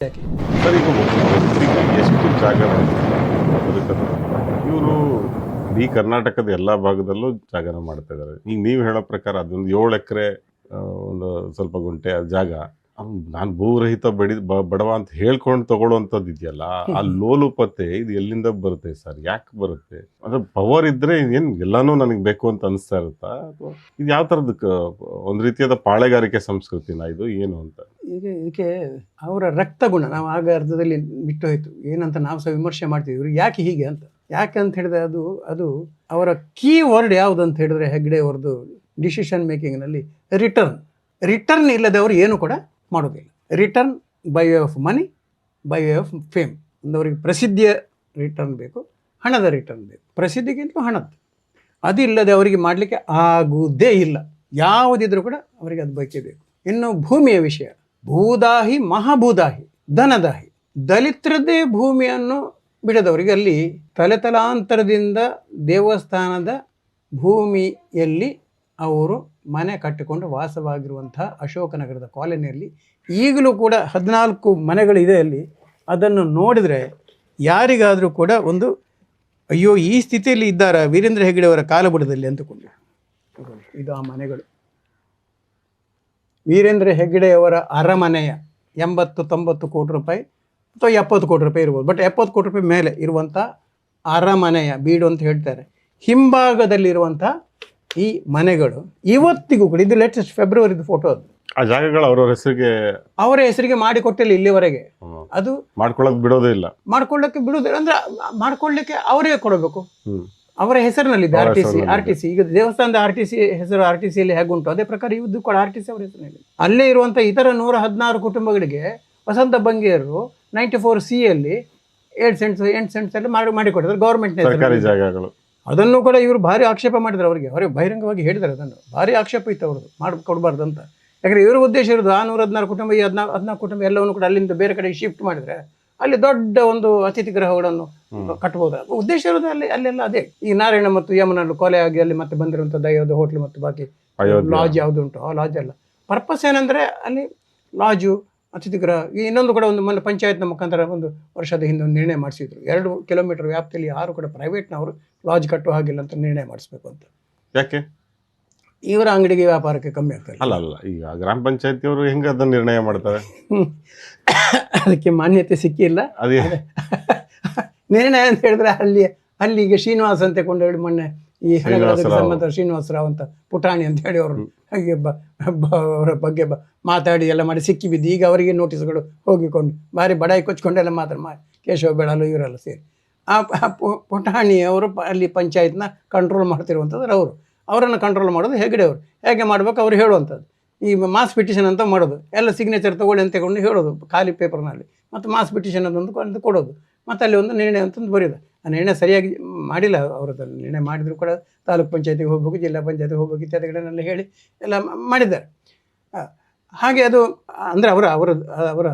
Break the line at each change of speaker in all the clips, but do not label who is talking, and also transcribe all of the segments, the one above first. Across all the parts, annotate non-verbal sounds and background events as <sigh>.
Sir ಇವರು ಇಡೀ ಕರ್ನಾಟಕದ ಎಲ್ಲ ಭಾಗದಲ್ಲೂ ಜಾಗನ ಮಾಡ್ತಾ ಇದ್ದಾರೆ ಈಗ ನೀವು ಹೇಳೋ ಪ್ರಕಾರ ಅದೊಂದು ಏಳು ಎಕರೆ ಒಂದು ಸ್ವಲ್ಪ ಗುಂಟೆ ಜಾಗ ನಾನು ಭೂರಹಿತ ಬಡಿ ಬಡವ ಅಂತ ಹೇಳ್ಕೊಂಡು ತಗೊಳ್ಳೋವಂಥದ್ದು ಇದೆಯಲ್ಲ ಆ ಲೋಲುಪತೆ ಇದು ಎಲ್ಲಿಂದ ಬರುತ್ತೆ ಸರ್ ಯಾಕೆ ಬರುತ್ತೆ ಅದು ಪವರ್ ಇದ್ರೆ ಏನು ಎಲ್ಲಾನು ನನಗೆ ಬೇಕು ಅಂತ ಅನಿಸ್ತಾ ಇರುತ್ತಾ ಅಥವಾ ಇದು ಯಾವ ಥರದ ಒಂದು ರೀತಿಯಾದ ಪಾಳೆಗಾರಿಕೆ ಸಂಸ್ಕೃತಿನ ಇದು ಏನು ಅಂತ
ಈಗ ಇದಕ್ಕೆ ಅವರ ರಕ್ತ ಗುಣ ನಾವು ಆಗ ಅರ್ಧದಲ್ಲಿ ಬಿಟ್ಟು ಹೋಯ್ತು. ಏನಂತ ನಾವು ಸಹ ವಿಮರ್ಶೆ ಮಾಡ್ತೀವಿ. ಇವರು ಯಾಕೆ ಹೀಗೆ ಅಂತ. ಯಾಕೆ ಅಂತ ಹೇಳಿದ್ರೆ ಅದು ಅದು ಅವರ ಕೀ ವರ್ಡ್ ಯಾವುದು ಅಂತ ಹೇಳಿದ್ರೆ ಹೆಗ್ಡೆ ಅವ್ರದ್ದು ಡಿಸಿಷನ್ ಮೇಕಿಂಗ್ನಲ್ಲಿ ರಿಟರ್ನ್ ರಿಟರ್ನ್ ಇಲ್ಲದೆ ಅವರು ಏನು ಕೂಡ ಮಾಡೋದಿಲ್ಲ. Return by way of money by way of fame ಅಂದವರಿಗೆ ಪ್ರಸಿದ್ಧಿಯ ರಿಟರ್ನ್ ಬೇಕು, ಹಣದ ರಿಟರ್ನ್ ಬೇಕು. ಪ್ರಸಿದ್ಧಿಗಿಂತಲೂ ಹಣದ್ದು. ಅದಿಲ್ಲದೆ ಅವರಿಗೆ ಮಾಡಲಿಕ್ಕೆ ಆಗುವುದೇ ಇಲ್ಲ. ಯಾವುದಿದ್ರೂ ಕೂಡ ಅವರಿಗೆ ಅದು ಬೈಕೆ ಬೇಕು. ಇನ್ನು ಭೂಮಿಯ ವಿಷಯ. ಭೂದಾಹಿ, ಮಹಾಭೂದಾಹಿ ಧನದಾಹಿ ದಲಿತ್ರದೇ ಭೂಮಿಯನ್ನು ಬಿಡದವರಿಗೆ ಅಲ್ಲಿ ತಲೆತಲಾಂತರದಿಂದ ದೇವಸ್ಥಾನದ ಭೂಮಿಯಲ್ಲಿ ಅವರು ಮನೆ ಕಟ್ಟಿಕೊಂಡು ವಾಸವಾಗಿರುವಂತಹ ಅಶೋಕನಗರದ ಕಾಲೋನಿಯಲ್ಲಿ ಈಗಲೂ ಕೂಡ ಹದಿನಾಲ್ಕು ಮನೆಗಳಿದೆ ಅಲ್ಲಿ. ಅದನ್ನು ನೋಡಿದರೆ ಯಾರಿಗಾದರೂ ಕೂಡ ಒಂದು, ಅಯ್ಯೋ, ಈ ಸ್ಥಿತಿಯಲ್ಲಿ ಇದ್ದಾರ ವೀರೇಂದ್ರ ಹೆಗ್ಗಡೆ ಅವರ ಕಾಲಬುಡದಲ್ಲಿ? ಅಂತಕೊಂಡು ಇದು ಆ ಮನೆಗಳು. ವೀರೇಂದ್ರ ಹೆಗ್ಗಡೆಯವರ ಅರಮನೆಯ ಎಂಬತ್ತು ತೊಂಬತ್ತು ಕೋಟಿ ರೂಪಾಯಿ ಅಥವಾ ಎಪ್ಪತ್ತು ಕೋಟಿ ರೂಪಾಯಿ ಇರ್ಬೋದು. ಬಟ್ ಎಪ್ಪತ್ತು ಕೋಟಿ ರೂಪಾಯಿ ಮೇಲೆ ಇರುವಂಥ ಅರಮನೆಯ ಬೀಡು ಅಂತ ಹೇಳ್ತಾರೆ. ಹಿಂಭಾಗದಲ್ಲಿರುವಂಥ ಈ ಮನೆಗಳು ಇವತ್ತಿಗೂ ಕೂಡ ಇದು ಲೇಟೆಸ್ಟ್ ಫೆಬ್ರವರಿದು ಫೋಟೋ ಅದು.
ಆ ಜಾಗಗಳು ಅವರ ಹೆಸರಿಗೆ
ಅವರ ಹೆಸರಿಗೆ ಮಾಡಿಕೊಟ್ಟಿಲ್ಲ ಇಲ್ಲಿವರೆಗೆ. ಅದು
ಮಾಡ್ಕೊಳ್ಳೋಕೆ ಬಿಡೋದೇ ಇಲ್ಲ.
ಮಾಡ್ಕೊಳ್ಳಕ್ಕೆ ಬಿಡೋದಿಲ್ಲ ಅಂದ್ರೆ ಮಾಡ್ಕೊಳ್ಳಿಕ್ಕೆ ಅವರೇ ಕೊಡಬೇಕು. ಅವರ ಹೆಸರಿನಲ್ಲಿ
ಅವರ
R T C R T C ಈಗ ದೇವಸ್ಥಾನದ ಆರ್ ಟಿ ಸಿ ಹೆಸರು ಆರ್ ಟಿ ಸಿಯಲ್ಲಿ ಉಂಟು ಅದೇ ಪ್ರಕಾರ ಇವ್ದು ಕೂಡ ಆರ್ ಟಿ ಸಿ ಅವರ ಹೆಸರಿನಲ್ಲಿ ಅಲ್ಲೇ ಇರುವಂಥ ಇತರ ನೂರ ಹದಿನಾರು ಕುಟುಂಬಗಳಿಗೆ ವಸಂತ ಬಂಗಿಯರು ನೈಂಟಿ ಫೋರ್ ಸಿ ಅಲ್ಲಿ ಏಳು ಸೆಂಟ್ಸ್ ಎಂಟು ಸೆಂಟ್ಸ್ ಅಲ್ಲಿ ಮಾಡಿ ಮಾಡಿಕೊಟ್ಟಿದ್ದಾರೆ ಗೌರ್ಮೆಂಟ್
ಜಾಗಗಳು.
ಅದನ್ನು ಕೂಡ ಇವರು ಭಾರಿ ಆಕ್ಷೇಪ ಮಾಡಿದ್ರು ಅವರಿಗೆ. ಅವರಿಗೆ ಬಹಿರಂಗವಾಗಿ ಹೇಳಿದ್ದಾರೆ ಅದನ್ನು. ಭಾರಿ ಆಕ್ಷೇಪ ಇತ್ತು ಅವ್ರದ್ದು ಮಾಡಿ ಕೊಡಬಾರ್ದು ಅಂತ. ಯಾಕಂದ್ರೆ ಇವ್ರ ಉದ್ದೇಶ ಇರೋದು ಆ ನೂರ ಹದಿನಾರು ಕುಟುಂಬ ಈ ಹದಿನಾಲ್ಕು ಹದಿನಾಲ್ಕು ಕುಟುಂಬ ಎಲ್ಲವನ್ನು ಕೂಡ ಅಲ್ಲಿಂದ ಬೇರೆ ಕಡೆ ಶಿಫ್ಟ್ ಮಾಡಿದ್ರೆ ಅಲ್ಲಿ ದೊಡ್ಡ ಒಂದು ಅತಿಥಿ ಗೃಹಗಳನ್ನು ಕಟ್ಟಬಹುದು ಉದ್ದೇಶ ಇರೋದು ಅಲ್ಲಿ ಅಲ್ಲೆಲ್ಲ ಅದೇ. ಈ ನಾರಾಯಣ ಮತ್ತು ಯಮನಲ್ಲಿ ಕೊಲೆ ಆಗಿ ಅಲ್ಲಿ ಮತ್ತೆ ಬಂದಿರುವಂತ ದೈವದ ಹೋಟ್ಲು ಮತ್ತು ಬಾಕಿ ಲಾಜ್ ಯಾವ್ದು ಉಂಟು? ಆ ಲಾಜ್ ಅಲ್ಲ. ಪರ್ಪಸ್ ಏನಂದ್ರೆ ಅಲ್ಲಿ ಲಾಜು ಅತಿಥಿ ಗೃಹ ಈ ಇನ್ನೊಂದು ಕೂಡ ಒಂದು ಮೊನ್ನೆ ಪಂಚಾಯತ್ನ ಮುಖಾಂತರ ಒಂದು ವರ್ಷದ ಹಿಂದೆ ಒಂದು ನಿರ್ಣಯ ಮಾಡಿಸಿದ್ರು. ಎರಡು ಕಿಲೋಮೀಟರ್ ವ್ಯಾಪ್ತಿಯಲ್ಲಿ ಯಾರು ಕೂಡ ಪ್ರೈವೇಟ್ನವರು ಲಾಜ್ ಕಟ್ಟುವ ಹಾಗಿಲ್ಲ ಅಂತ ನಿರ್ಣಯ ಮಾಡಿಸ್ಬೇಕು ಅಂತ.
ಯಾಕೆ?
ಇವರ ಅಂಗಡಿಗೆ ವ್ಯಾಪಾರಕ್ಕೆ ಕಮ್ಮಿ ಆಗ್ತದೆ
ಅಲ್ಲ ಅಲ್ಲ ಈಗ ಗ್ರಾಮ ಪಂಚಾಯತಿಯವರು ಹೆಂಗ ಅದನ್ನ ನಿರ್ಣಯ ಮಾಡ್ತಾರೆ?
ಅದಕ್ಕೆ ಮಾನ್ಯತೆ ಸಿಕ್ಕಿಲ್ಲ.
ಅದೇ. <laughs>
ನಿರ್ಣಯ ಅಂತ ಹೇಳಿದ್ರೆ ಅಲ್ಲಿ ಅಲ್ಲಿ ಈಗ ಶ್ರೀನಿವಾಸ್ ಅಂತ ಕೊಂಡೇಳಿ ಮೊನ್ನೆ ಈ. ಸಂಬಂಧ ಶ್ರೀನಿವಾಸರಾವ್ ಅಂತ ಪುಟಾಣಿ ಅಂತ ಹೇಳಿ ಅವರು ಹಾಗೆ ಅವರ ಬಗ್ಗೆ ಮಾತಾಡಿ ಎಲ್ಲ ಮಾಡಿ ಸಿಕ್ಕಿ ಬಿದ್ದು ಈಗ ಅವರಿಗೆ ನೋಟಿಸ್ಗಳು ಹೋಗಿಕೊಂಡು ಭಾರಿ ಬಡಾಯಿ ಕೊಚ್ಕೊಂಡೆಲ್ಲ ಮಾತ್ರ ಮಾ ಕೇಶವ ಬೆಳಲು ಇವರೆಲ್ಲ ಸೇರಿ. ಆ ಪುಟಾಣಿ ಅವರು ಅಲ್ಲಿ ಪಂಚಾಯತ್ನ ಕಂಟ್ರೋಲ್ ಮಾಡ್ತಿರುವಂಥದ್ದು ಅವರು. ಅವರನ್ನು ಕಂಟ್ರೋಲ್ ಮಾಡೋದು ಹೆಗಡೆ ಅವರು ಹೇಗೆ ಮಾಡಬೇಕು ಅವ್ರು ಹೇಳುವಂಥದ್ದು. ಈ ಮಾಸ್ ಪಿಟಿಷನ್ ಅಂತ ಮಾಡೋದು. ಎಲ್ಲ ಸಿಗ್ನೇಚರ್ ತಗೊಳ್ಳಿ ಅಂತ ತಗೊಂಡು ಹೇಳೋದು ಖಾಲಿ ಪೇಪರ್ನಲ್ಲಿ ಮತ್ತು ಮಾಸ್ ಪಿಟಿಷನ್ ಅದೊಂದು ಕೊಡೋದು ಮತ್ತು ಅಲ್ಲಿ ಒಂದು ನಿರ್ಣಯ ಅಂತಂದು ಬರೆಯೋದು. ಆ ನಿರ್ಣಯ ಸರಿಯಾಗಿ ಮಾಡಿಲ್ಲ ಅವ್ರದ್ದು. ನಿರ್ಣಯ ಮಾಡಿದರೂ ಕೂಡ ತಾಲೂಕು ಪಂಚಾಯತಿಗೆ ಹೋಗ್ಬೇಕು ಜಿಲ್ಲಾ ಪಂಚಾಯತಿಗೆ ಹೋಗ್ಬೇಕು ಇತ್ಯಾದಿಗಳನ್ನೆಲ್ಲ ಹೇಳಿ ಎಲ್ಲ ಮಾಡಿದ್ದಾರೆ. ಹಾಗೆ ಅದು ಅಂದರೆ ಅವರ ಅವರ ಅವರ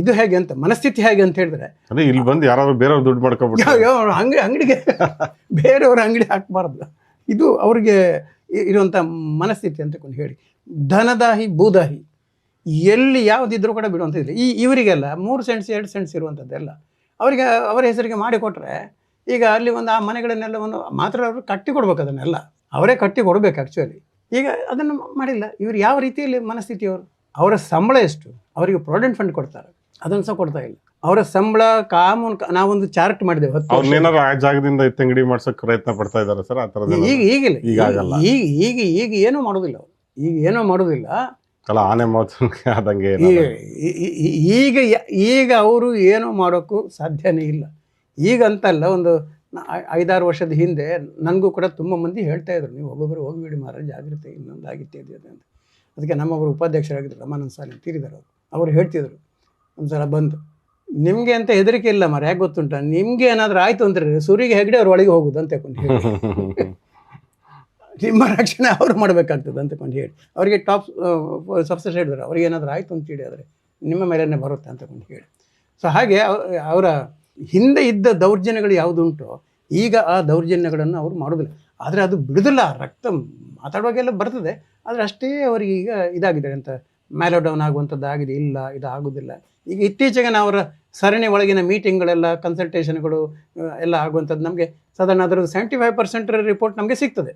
ಇದು ಹೇಗೆ ಅಂತ ಮನಸ್ಥಿತಿ ಹೇಗೆ ಅಂತ ಹೇಳಿದ್ರೆ
ಅದೇ ಇಲ್ಲಿ ಬಂದು ಯಾರಾದರೂ ಬೇರೆಯವ್ರು ದುಡ್ಡು ಮಾಡ್ಕೊಬಿಟ್ಟು
ಯಾವ ಅಂಗಡಿ ಅಂಗಡಿಗೆ <laughs> ಬೇರೆಯವ್ರ ಅಂಗಡಿ ಹಾಕಬಾರ್ದು. ಇದು ಅವರಿಗೆ ಇರುವಂಥ ಮನಸ್ಥಿತಿ ಅಂತ ಕೊಂಡು ಹೇಳಿ. ಧನದಾಹಿ, ಭೂದಾಹಿ, ಎಲ್ಲಿ ಯಾವುದಿದ್ರೂ ಕೂಡ ಬಿಡುವಂಥದ್ದಿಲ್ಲ ಈ ಇವರಿಗೆಲ್ಲ ಮೂರು ಸೆಂಟ್ಸ್ ಎರಡು ಸೆಂಟ್ಸ್ ಇರುವಂಥದ್ದೆಲ್ಲ ಅವರಿಗೆ, ಅವರ ಹೆಸರಿಗೆ ಮಾಡಿಕೊಟ್ರೆ ಈಗ ಅಲ್ಲಿ ಒಂದು ಆ ಮನೆಗಳನ್ನೆಲ್ಲ ಒಂದು ಮಾತ್ರ ಅವರು ಕಟ್ಟಿ ಕೊಡ್ಬೇಕು ಅದನ್ನೆಲ್ಲ. ಅವರೇ ಕಟ್ಟಿ ಕೊಡಬೇಕು ಆ್ಯಕ್ಚುಲಿ ಈಗ ಅದನ್ನು ಮಾಡಿಲ್ಲ. ಇವರು ಯಾವ ರೀತಿಯಲ್ಲಿ ಮನಸ್ಥಿತಿ ಅವರು? ಅವರ ಸಂಬಳ ಎಷ್ಟು? ಅವರಿಗೆ ಪ್ರಾವಿಡೆಂಟ್ ಫಂಡ್ ಕೊಡ್ತಾರೆ. ಅದನ್ನು ಸಹ ಕೊಡ್ತಾ ಇಲ್ಲ. ಅವರ ಸಂಬಳ ಕಾಮನ್ ನಾವೊಂದು ಚಾರ್ಟ್ ಮಾಡಿದೆ ಹತ್ತು ವರ್ಷ.
ಅವ್ರನ್ನೇನಾದ್ರು ಆ ಜಾಗದಿಂದ ಮಾಡ್ಸಕ್ ಪ್ರಯತ್ನ ಪಡ್ತಾ ಇದಾರೆ ಸರ್? ಆ ತರದ
ಈಗ ಈಗಿಲ್ಲ.
ಈಗ ಆಗಲ್ಲ.
ಈಗ ಈಗ ಈಗ ಏನೂ ಮಾಡೋದಿಲ್ಲ ಅವರು. ಈಗ ಏನೂ ಮಾಡೋದಿಲ್ಲ.
ಅಲ್ಲ ಆನೆ ಮಾತು ಆದಂಗೆ
ಈ- ಈ- ಈ- ಈಗ ಯ- ಈಗ ಅವರು ಏನೂ ಮಾಡೋಕ್ಕೂ ಸಾಧ್ಯನೇ ಇಲ್ಲ. ಈಗ ಅಂತಲ್ಲ ಒಂದು ನ- ಐ- ಐದಾರು ವರ್ಷದ ಹಿಂದೆ ನನಗೂ ಕೂಡ ತುಂಬ ಮಂದಿ ಹೇಳ್ತಾ ಇದ್ರು ನೀವು ಒಬ್ಬೊಬ್ಬರು ಹೋಗಿಬಿಡಿ ಮಾರ ಜಾಗ್ರತೆ ಇನ್ನೊಂದು ಆಗಿತ್ತೆ ಇದು ಇದು ಅಂತ. ಅದಕ್ಕೆ ನಮ್ಮೊಬ್ಬರು ಉಪಾಧ್ಯಕ್ಷರಾಗಿದ್ದರು ರಮಾನಂದ ಸಾಲಿ ತೀರಿದರು ಅವರು. ಅವ್ರು ಹೇಳ್ತಿದ್ರು ಒಂದು ಸಲ ಬಂದು. ನಿಮಗೆ ಅಂತ ಹೆದರಿಕೆ ಇಲ್ಲ ಮರ ಯಾಕೆ ಗೊತ್ತುಂಟ? ನಿಮ್ಗೆ ಏನಾದ್ರೂ ಆಯ್ತು ಅಂದ್ರೆ ಸುರಿಗೆ ಹೆಗಡೆ ಅವ್ರ ಒಳಗೆ ಹೋಗುದು ಅಂತ ಕೊಂಡು ಹೇಳಿ. <laughs> ನಿಮ್ಮ ರಕ್ಷಣೆ ಅವ್ರು ಮಾಡ್ಬೇಕಾಗ್ತದೆ ಅಂತ ಕೊಂಡು ಹೇಳಿ. ಅವರಿಗೆ ಟಾಪ್ ಸಬ್ಸೆಟ್ ಹೇಳಿದ್ರು ಅವ್ರಿಗೆ ಏನಾದರೂ ಆಯಿತು ಅಂತ ಹೇಳಿ ಆದರೆ ನಿಮ್ಮ ಮೇಲೆ ಬರುತ್ತೆ ಅಂತ ಕೊಂಡು ಹೇಳಿ. ಸೊ ಹಾಗೆ ಅವ- ಅವರ ಹಿಂದೆ ಇದ್ದ ದೌರ್ಜನ್ಯಗಳು ಯಾವುದುಂಟೋ ಈಗ ಆ ದೌರ್ಜನ್ಯಗಳನ್ನು ಅವರು ಮಾಡೋದಿಲ್ಲ. ಆದರೆ ಅದು ಬಿಡುದಿಲ್ಲ ರಕ್ತ ಮಾತಾಡುವಾಗೆಲ್ಲ ಬರ್ತದೆ. ಆದರೆ ಅಷ್ಟೇ ಅವರಿಗೆ ಈಗ ಇದಾಗಿದೆ ಅಂತ ಮ್ಯಾಲೋ ಡೌನ್ ಆಗುವಂಥದ್ದು ಆಗಿದೆ ಇಲ್ಲ ಇದು ಆಗೋದಿಲ್ಲ ಈಗ ಇತ್ತೀಚೆಗೆ ಅವರ ಸರಣಿ ಒಳಗಿನ ಮೀಟಿಂಗ್ಗಳೆಲ್ಲ ಕನ್ಸಲ್ಟೇಷನ್ಗಳು ಎಲ್ಲ ಆಗುವಂಥದ್ದು ನಮಗೆ ಸಾಧಾರಣ ಅದರದ್ದು ಸೆವೆಂಟಿ ಫೈವ್ ಪರ್ಸೆಂಟ್ ರಿಪೋರ್ಟ್ ನಮಗೆ ಸಿಗ್ತದೆ.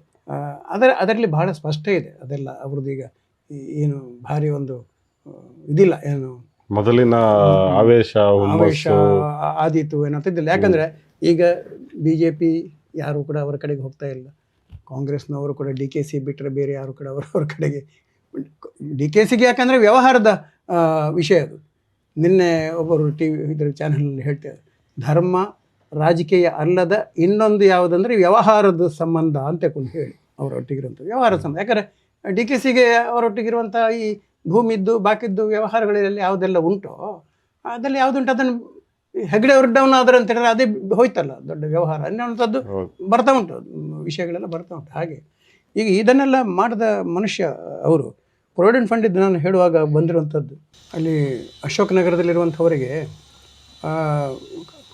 ಅದರ ಅದರಲ್ಲಿ ಬಹಳ ಸ್ಪಷ್ಟ ಇದೆ. ಅದೆಲ್ಲ ಅವ್ರದ್ದು ಈಗ ಏನು ಭಾರಿ ಒಂದು ಇದಿಲ್ಲ ಏನು
ಮೊದಲಿನ ಆವೇಶ
ಆವೇಶ ಆದೀತು ಏನಂತಿದ್ದಿಲ್ಲ. ಯಾಕಂದ್ರೆ ಈಗ ಬಿ ಜೆ ಪಿ ಯಾರು ಕೂಡ ಅವರ ಕಡೆಗೆ ಹೋಗ್ತಾ ಇಲ್ಲ. ಕಾಂಗ್ರೆಸ್ನವರು ಕೂಡ ಡಿ ಕೆ ಸಿ ಬಿಟ್ಟರೆ ಬೇರೆ ಯಾರು ಕೂಡ ಅವರವ್ರ ಕಡೆಗೆ ಡಿ ಕೆ ಸಿಗೆ ಯಾಕಂದರೆ ವ್ಯವಹಾರದ ವಿಷಯ ಅದು. ನಿನ್ನೆ ಒಬ್ಬರು ಟಿ ವಿ ಇದ್ರ ಚಾನಲಲ್ಲಿ ಹೇಳ್ತಾರೆ ಧರ್ಮ ರಾಜಕೀಯ ಅಲ್ಲದ ಇನ್ನೊಂದು ಯಾವುದಂದ್ರೆ ವ್ಯವಹಾರದ ಸಂಬಂಧ ಅಂತ ಕೊಂಡು ಹೇಳಿ ಅವರೊಟ್ಟಿಗಿರುವಂಥ ವ್ಯವಹಾರ ಸಂಬಂಧ. ಯಾಕಂದರೆ ಡಿ ಕೆ ಸಿಗೆ ಅವರೊಟ್ಟಿಗಿರುವಂಥ ಈ ಭೂಮಿದ್ದು ಬಾಕಿದ್ದು ವ್ಯವಹಾರಗಳಲ್ಲಿ ಯಾವುದೆಲ್ಲ ಉಂಟೋ ಅದರಲ್ಲಿ ಯಾವುದುಂಟು ಅದನ್ನು ಹೆಗಡೆ ಅವ್ರ ಡೌನ್ ಆದ್ರೆ ಅಂತ ಹೇಳಿದ್ರೆ ಅದೇ ಹೋಯ್ತಲ್ಲ ದೊಡ್ಡ ವ್ಯವಹಾರ. ಅನ್ನೋಂಥದ್ದು. ಬರ್ತಾ ಉಂಟು ವಿಷಯಗಳೆಲ್ಲ ಬರ್ತಾ ಉಂಟು. ಹಾಗೆ ಈಗ ಇದನ್ನೆಲ್ಲ ಮಾಡಿದ ಮನುಷ್ಯ ಅವರು ಪ್ರೊವಿಡೆಂಟ್ ಫಂಡ್ ಇದ್ದು ನಾನು ಹೇಳುವಾಗ ಬಂದಿರುವಂಥದ್ದು. ಅಲ್ಲಿ ಅಶೋಕ್ ನಗರದಲ್ಲಿರುವಂಥವರಿಗೆ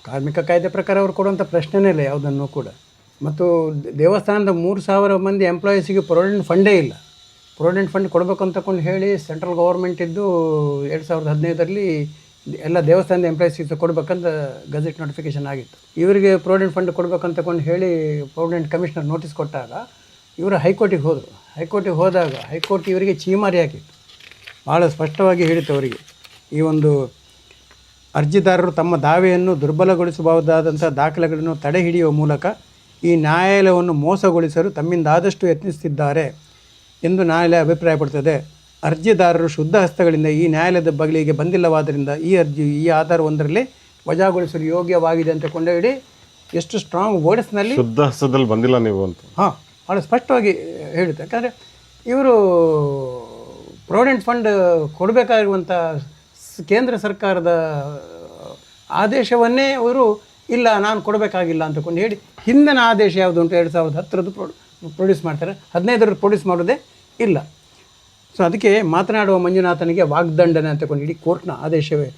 ಕಾರ್ಮಿಕ ಕಾಯ್ದೆ ಪ್ರಕಾರ ಅವರು ಕೊಡುವಂಥ ಪ್ರಶ್ನೆನೇ ಇಲ್ಲ ಯಾವುದನ್ನು ಕೂಡ. ಮತ್ತು ದೇವಸ್ಥಾನದ ಮೂರು ಸಾವಿರ ಮಂದಿ ಎಂಪ್ಲಾಯೀಸಿಗೆ ಪ್ರೊವಿಡೆಂಟ್ ಫಂಡೇ ಇಲ್ಲ. ಪ್ರೊವಿಡೆಂಟ್ ಫಂಡ್ ಕೊಡಬೇಕು ಅಂತಕೊಂಡು ಹೇಳಿ ಸೆಂಟ್ರಲ್ ಗೌರ್ಮೆಂಟ್ ಇದ್ದು ಎರಡು ಸಾವಿರದ ಹದಿನೈದರಲ್ಲಿ ಎಲ್ಲ ದೇವಸ್ಥಾನದ ಎಂಪ್ಲಾಯೀಸಿಗೆ ಕೊಡಬೇಕಂತ ಗಜೆಟ್ ನೋಟಿಫಿಕೇಶನ್ ಆಗಿತ್ತು. ಇವರಿಗೆ ಪ್ರೊವಿಡೆಂಟ್ ಫಂಡ್ ಕೊಡಬೇಕಂತಕೊಂಡು ಹೇಳಿ ಪ್ರೊವಿಡೆಂಟ್ ಕಮಿಷನರ್ ನೋಟಿಸ್ ಕೊಟ್ಟಾಗ ಇವರು ಹೈಕೋರ್ಟಿಗೆ ಹೋದರು. ಹೈಕೋರ್ಟಿಗೆ ಹೋದಾಗ ಹೈಕೋರ್ಟ್ ಇವರಿಗೆ ಚೀಮಾರಿ ಹಾಕಿತ್ತು. ಭಾಳ ಸ್ಪಷ್ಟವಾಗಿ ಹೇಳಿತು ಅವರಿಗೆ. ಈ ಒಂದು ಅರ್ಜಿದಾರರು ತಮ್ಮ ದಾವೆಯನ್ನು ದುರ್ಬಲಗೊಳಿಸಬಹುದಾದಂಥ ದಾಖಲೆಗಳನ್ನು ತಡೆ ಹಿಡಿಯುವ ಮೂಲಕ ಈ ನ್ಯಾಯಾಲಯವನ್ನು ಮೋಸಗೊಳಿಸಲು ತಮ್ಮಿಂದ ಆದಷ್ಟು ಯತ್ನಿಸುತ್ತಿದ್ದಾರೆ ಎಂದು ನ್ಯಾಯಾಲಯ ಅಭಿಪ್ರಾಯಪಡುತ್ತದೆ ಅರ್ಜಿದಾರರು ಶುದ್ಧ ಹಸ್ತಗಳಿಂದ ಈ ನ್ಯಾಯಾಲಯದ ಬಗಲಿಗೆ ಬಂದಿಲ್ಲವಾದ್ದರಿಂದ ಈ ಅರ್ಜಿ ಈ ಆಧಾರ ಒಂದರಲ್ಲಿ ವಜಾಗೊಳಿಸಲು ಯೋಗ್ಯವಾಗಿದೆ ಅಂತ ಕೊಂಡೊಯ್ಡಿ. ಎಷ್ಟು ಸ್ಟ್ರಾಂಗ್ ವರ್ಡ್ಸ್ನಲ್ಲಿ
ಶುದ್ಧ ಹಸ್ತದಲ್ಲಿ ಬಂದಿಲ್ಲ ನೀವು ಅಂತ.
ಹಾಂ. ಭಾಳ ಸ್ಪಷ್ಟವಾಗಿ ಹೇಳುತ್ತೆ ಯಾಕಂದರೆ ಇವರು ಪ್ರೊವಿಡೆಂಟ್ ಫಂಡ್ ಕೊಡಬೇಕಾಗಿರುವಂಥ ಕೇಂದ್ರ ಸರ್ಕಾರದ ಆದೇಶವನ್ನೇ ಅವರು ಇಲ್ಲ, ನಾನು ಕೊಡಬೇಕಾಗಿಲ್ಲ ಅಂತಕೊಂಡು ಹೇಳಿ ಹಿಂದಿನ ಆದೇಶ ಯಾವುದು ಉಂಟು ಎರಡು ಸಾವಿರದ ಹತ್ತರದ್ದು ಪ್ರೊ ಪ್ರೊಡ್ಯೂಸ್ ಮಾಡ್ತಾರೆ. ಹದಿನೈದರದ್ದು ಪ್ರೊಡ್ಯೂಸ್ ಮಾಡೋದೇ ಇಲ್ಲ. ಸೊ ಅದಕ್ಕೆ ಮಾತನಾಡುವ ಮಂಜುನಾಥನಿಗೆ ವಾಗ್ದಂಡನೆ ಅಂತ ಕೊಂಡು ಇಡೀ ಕೋರ್ಟ್ನ ಆದೇಶವೇ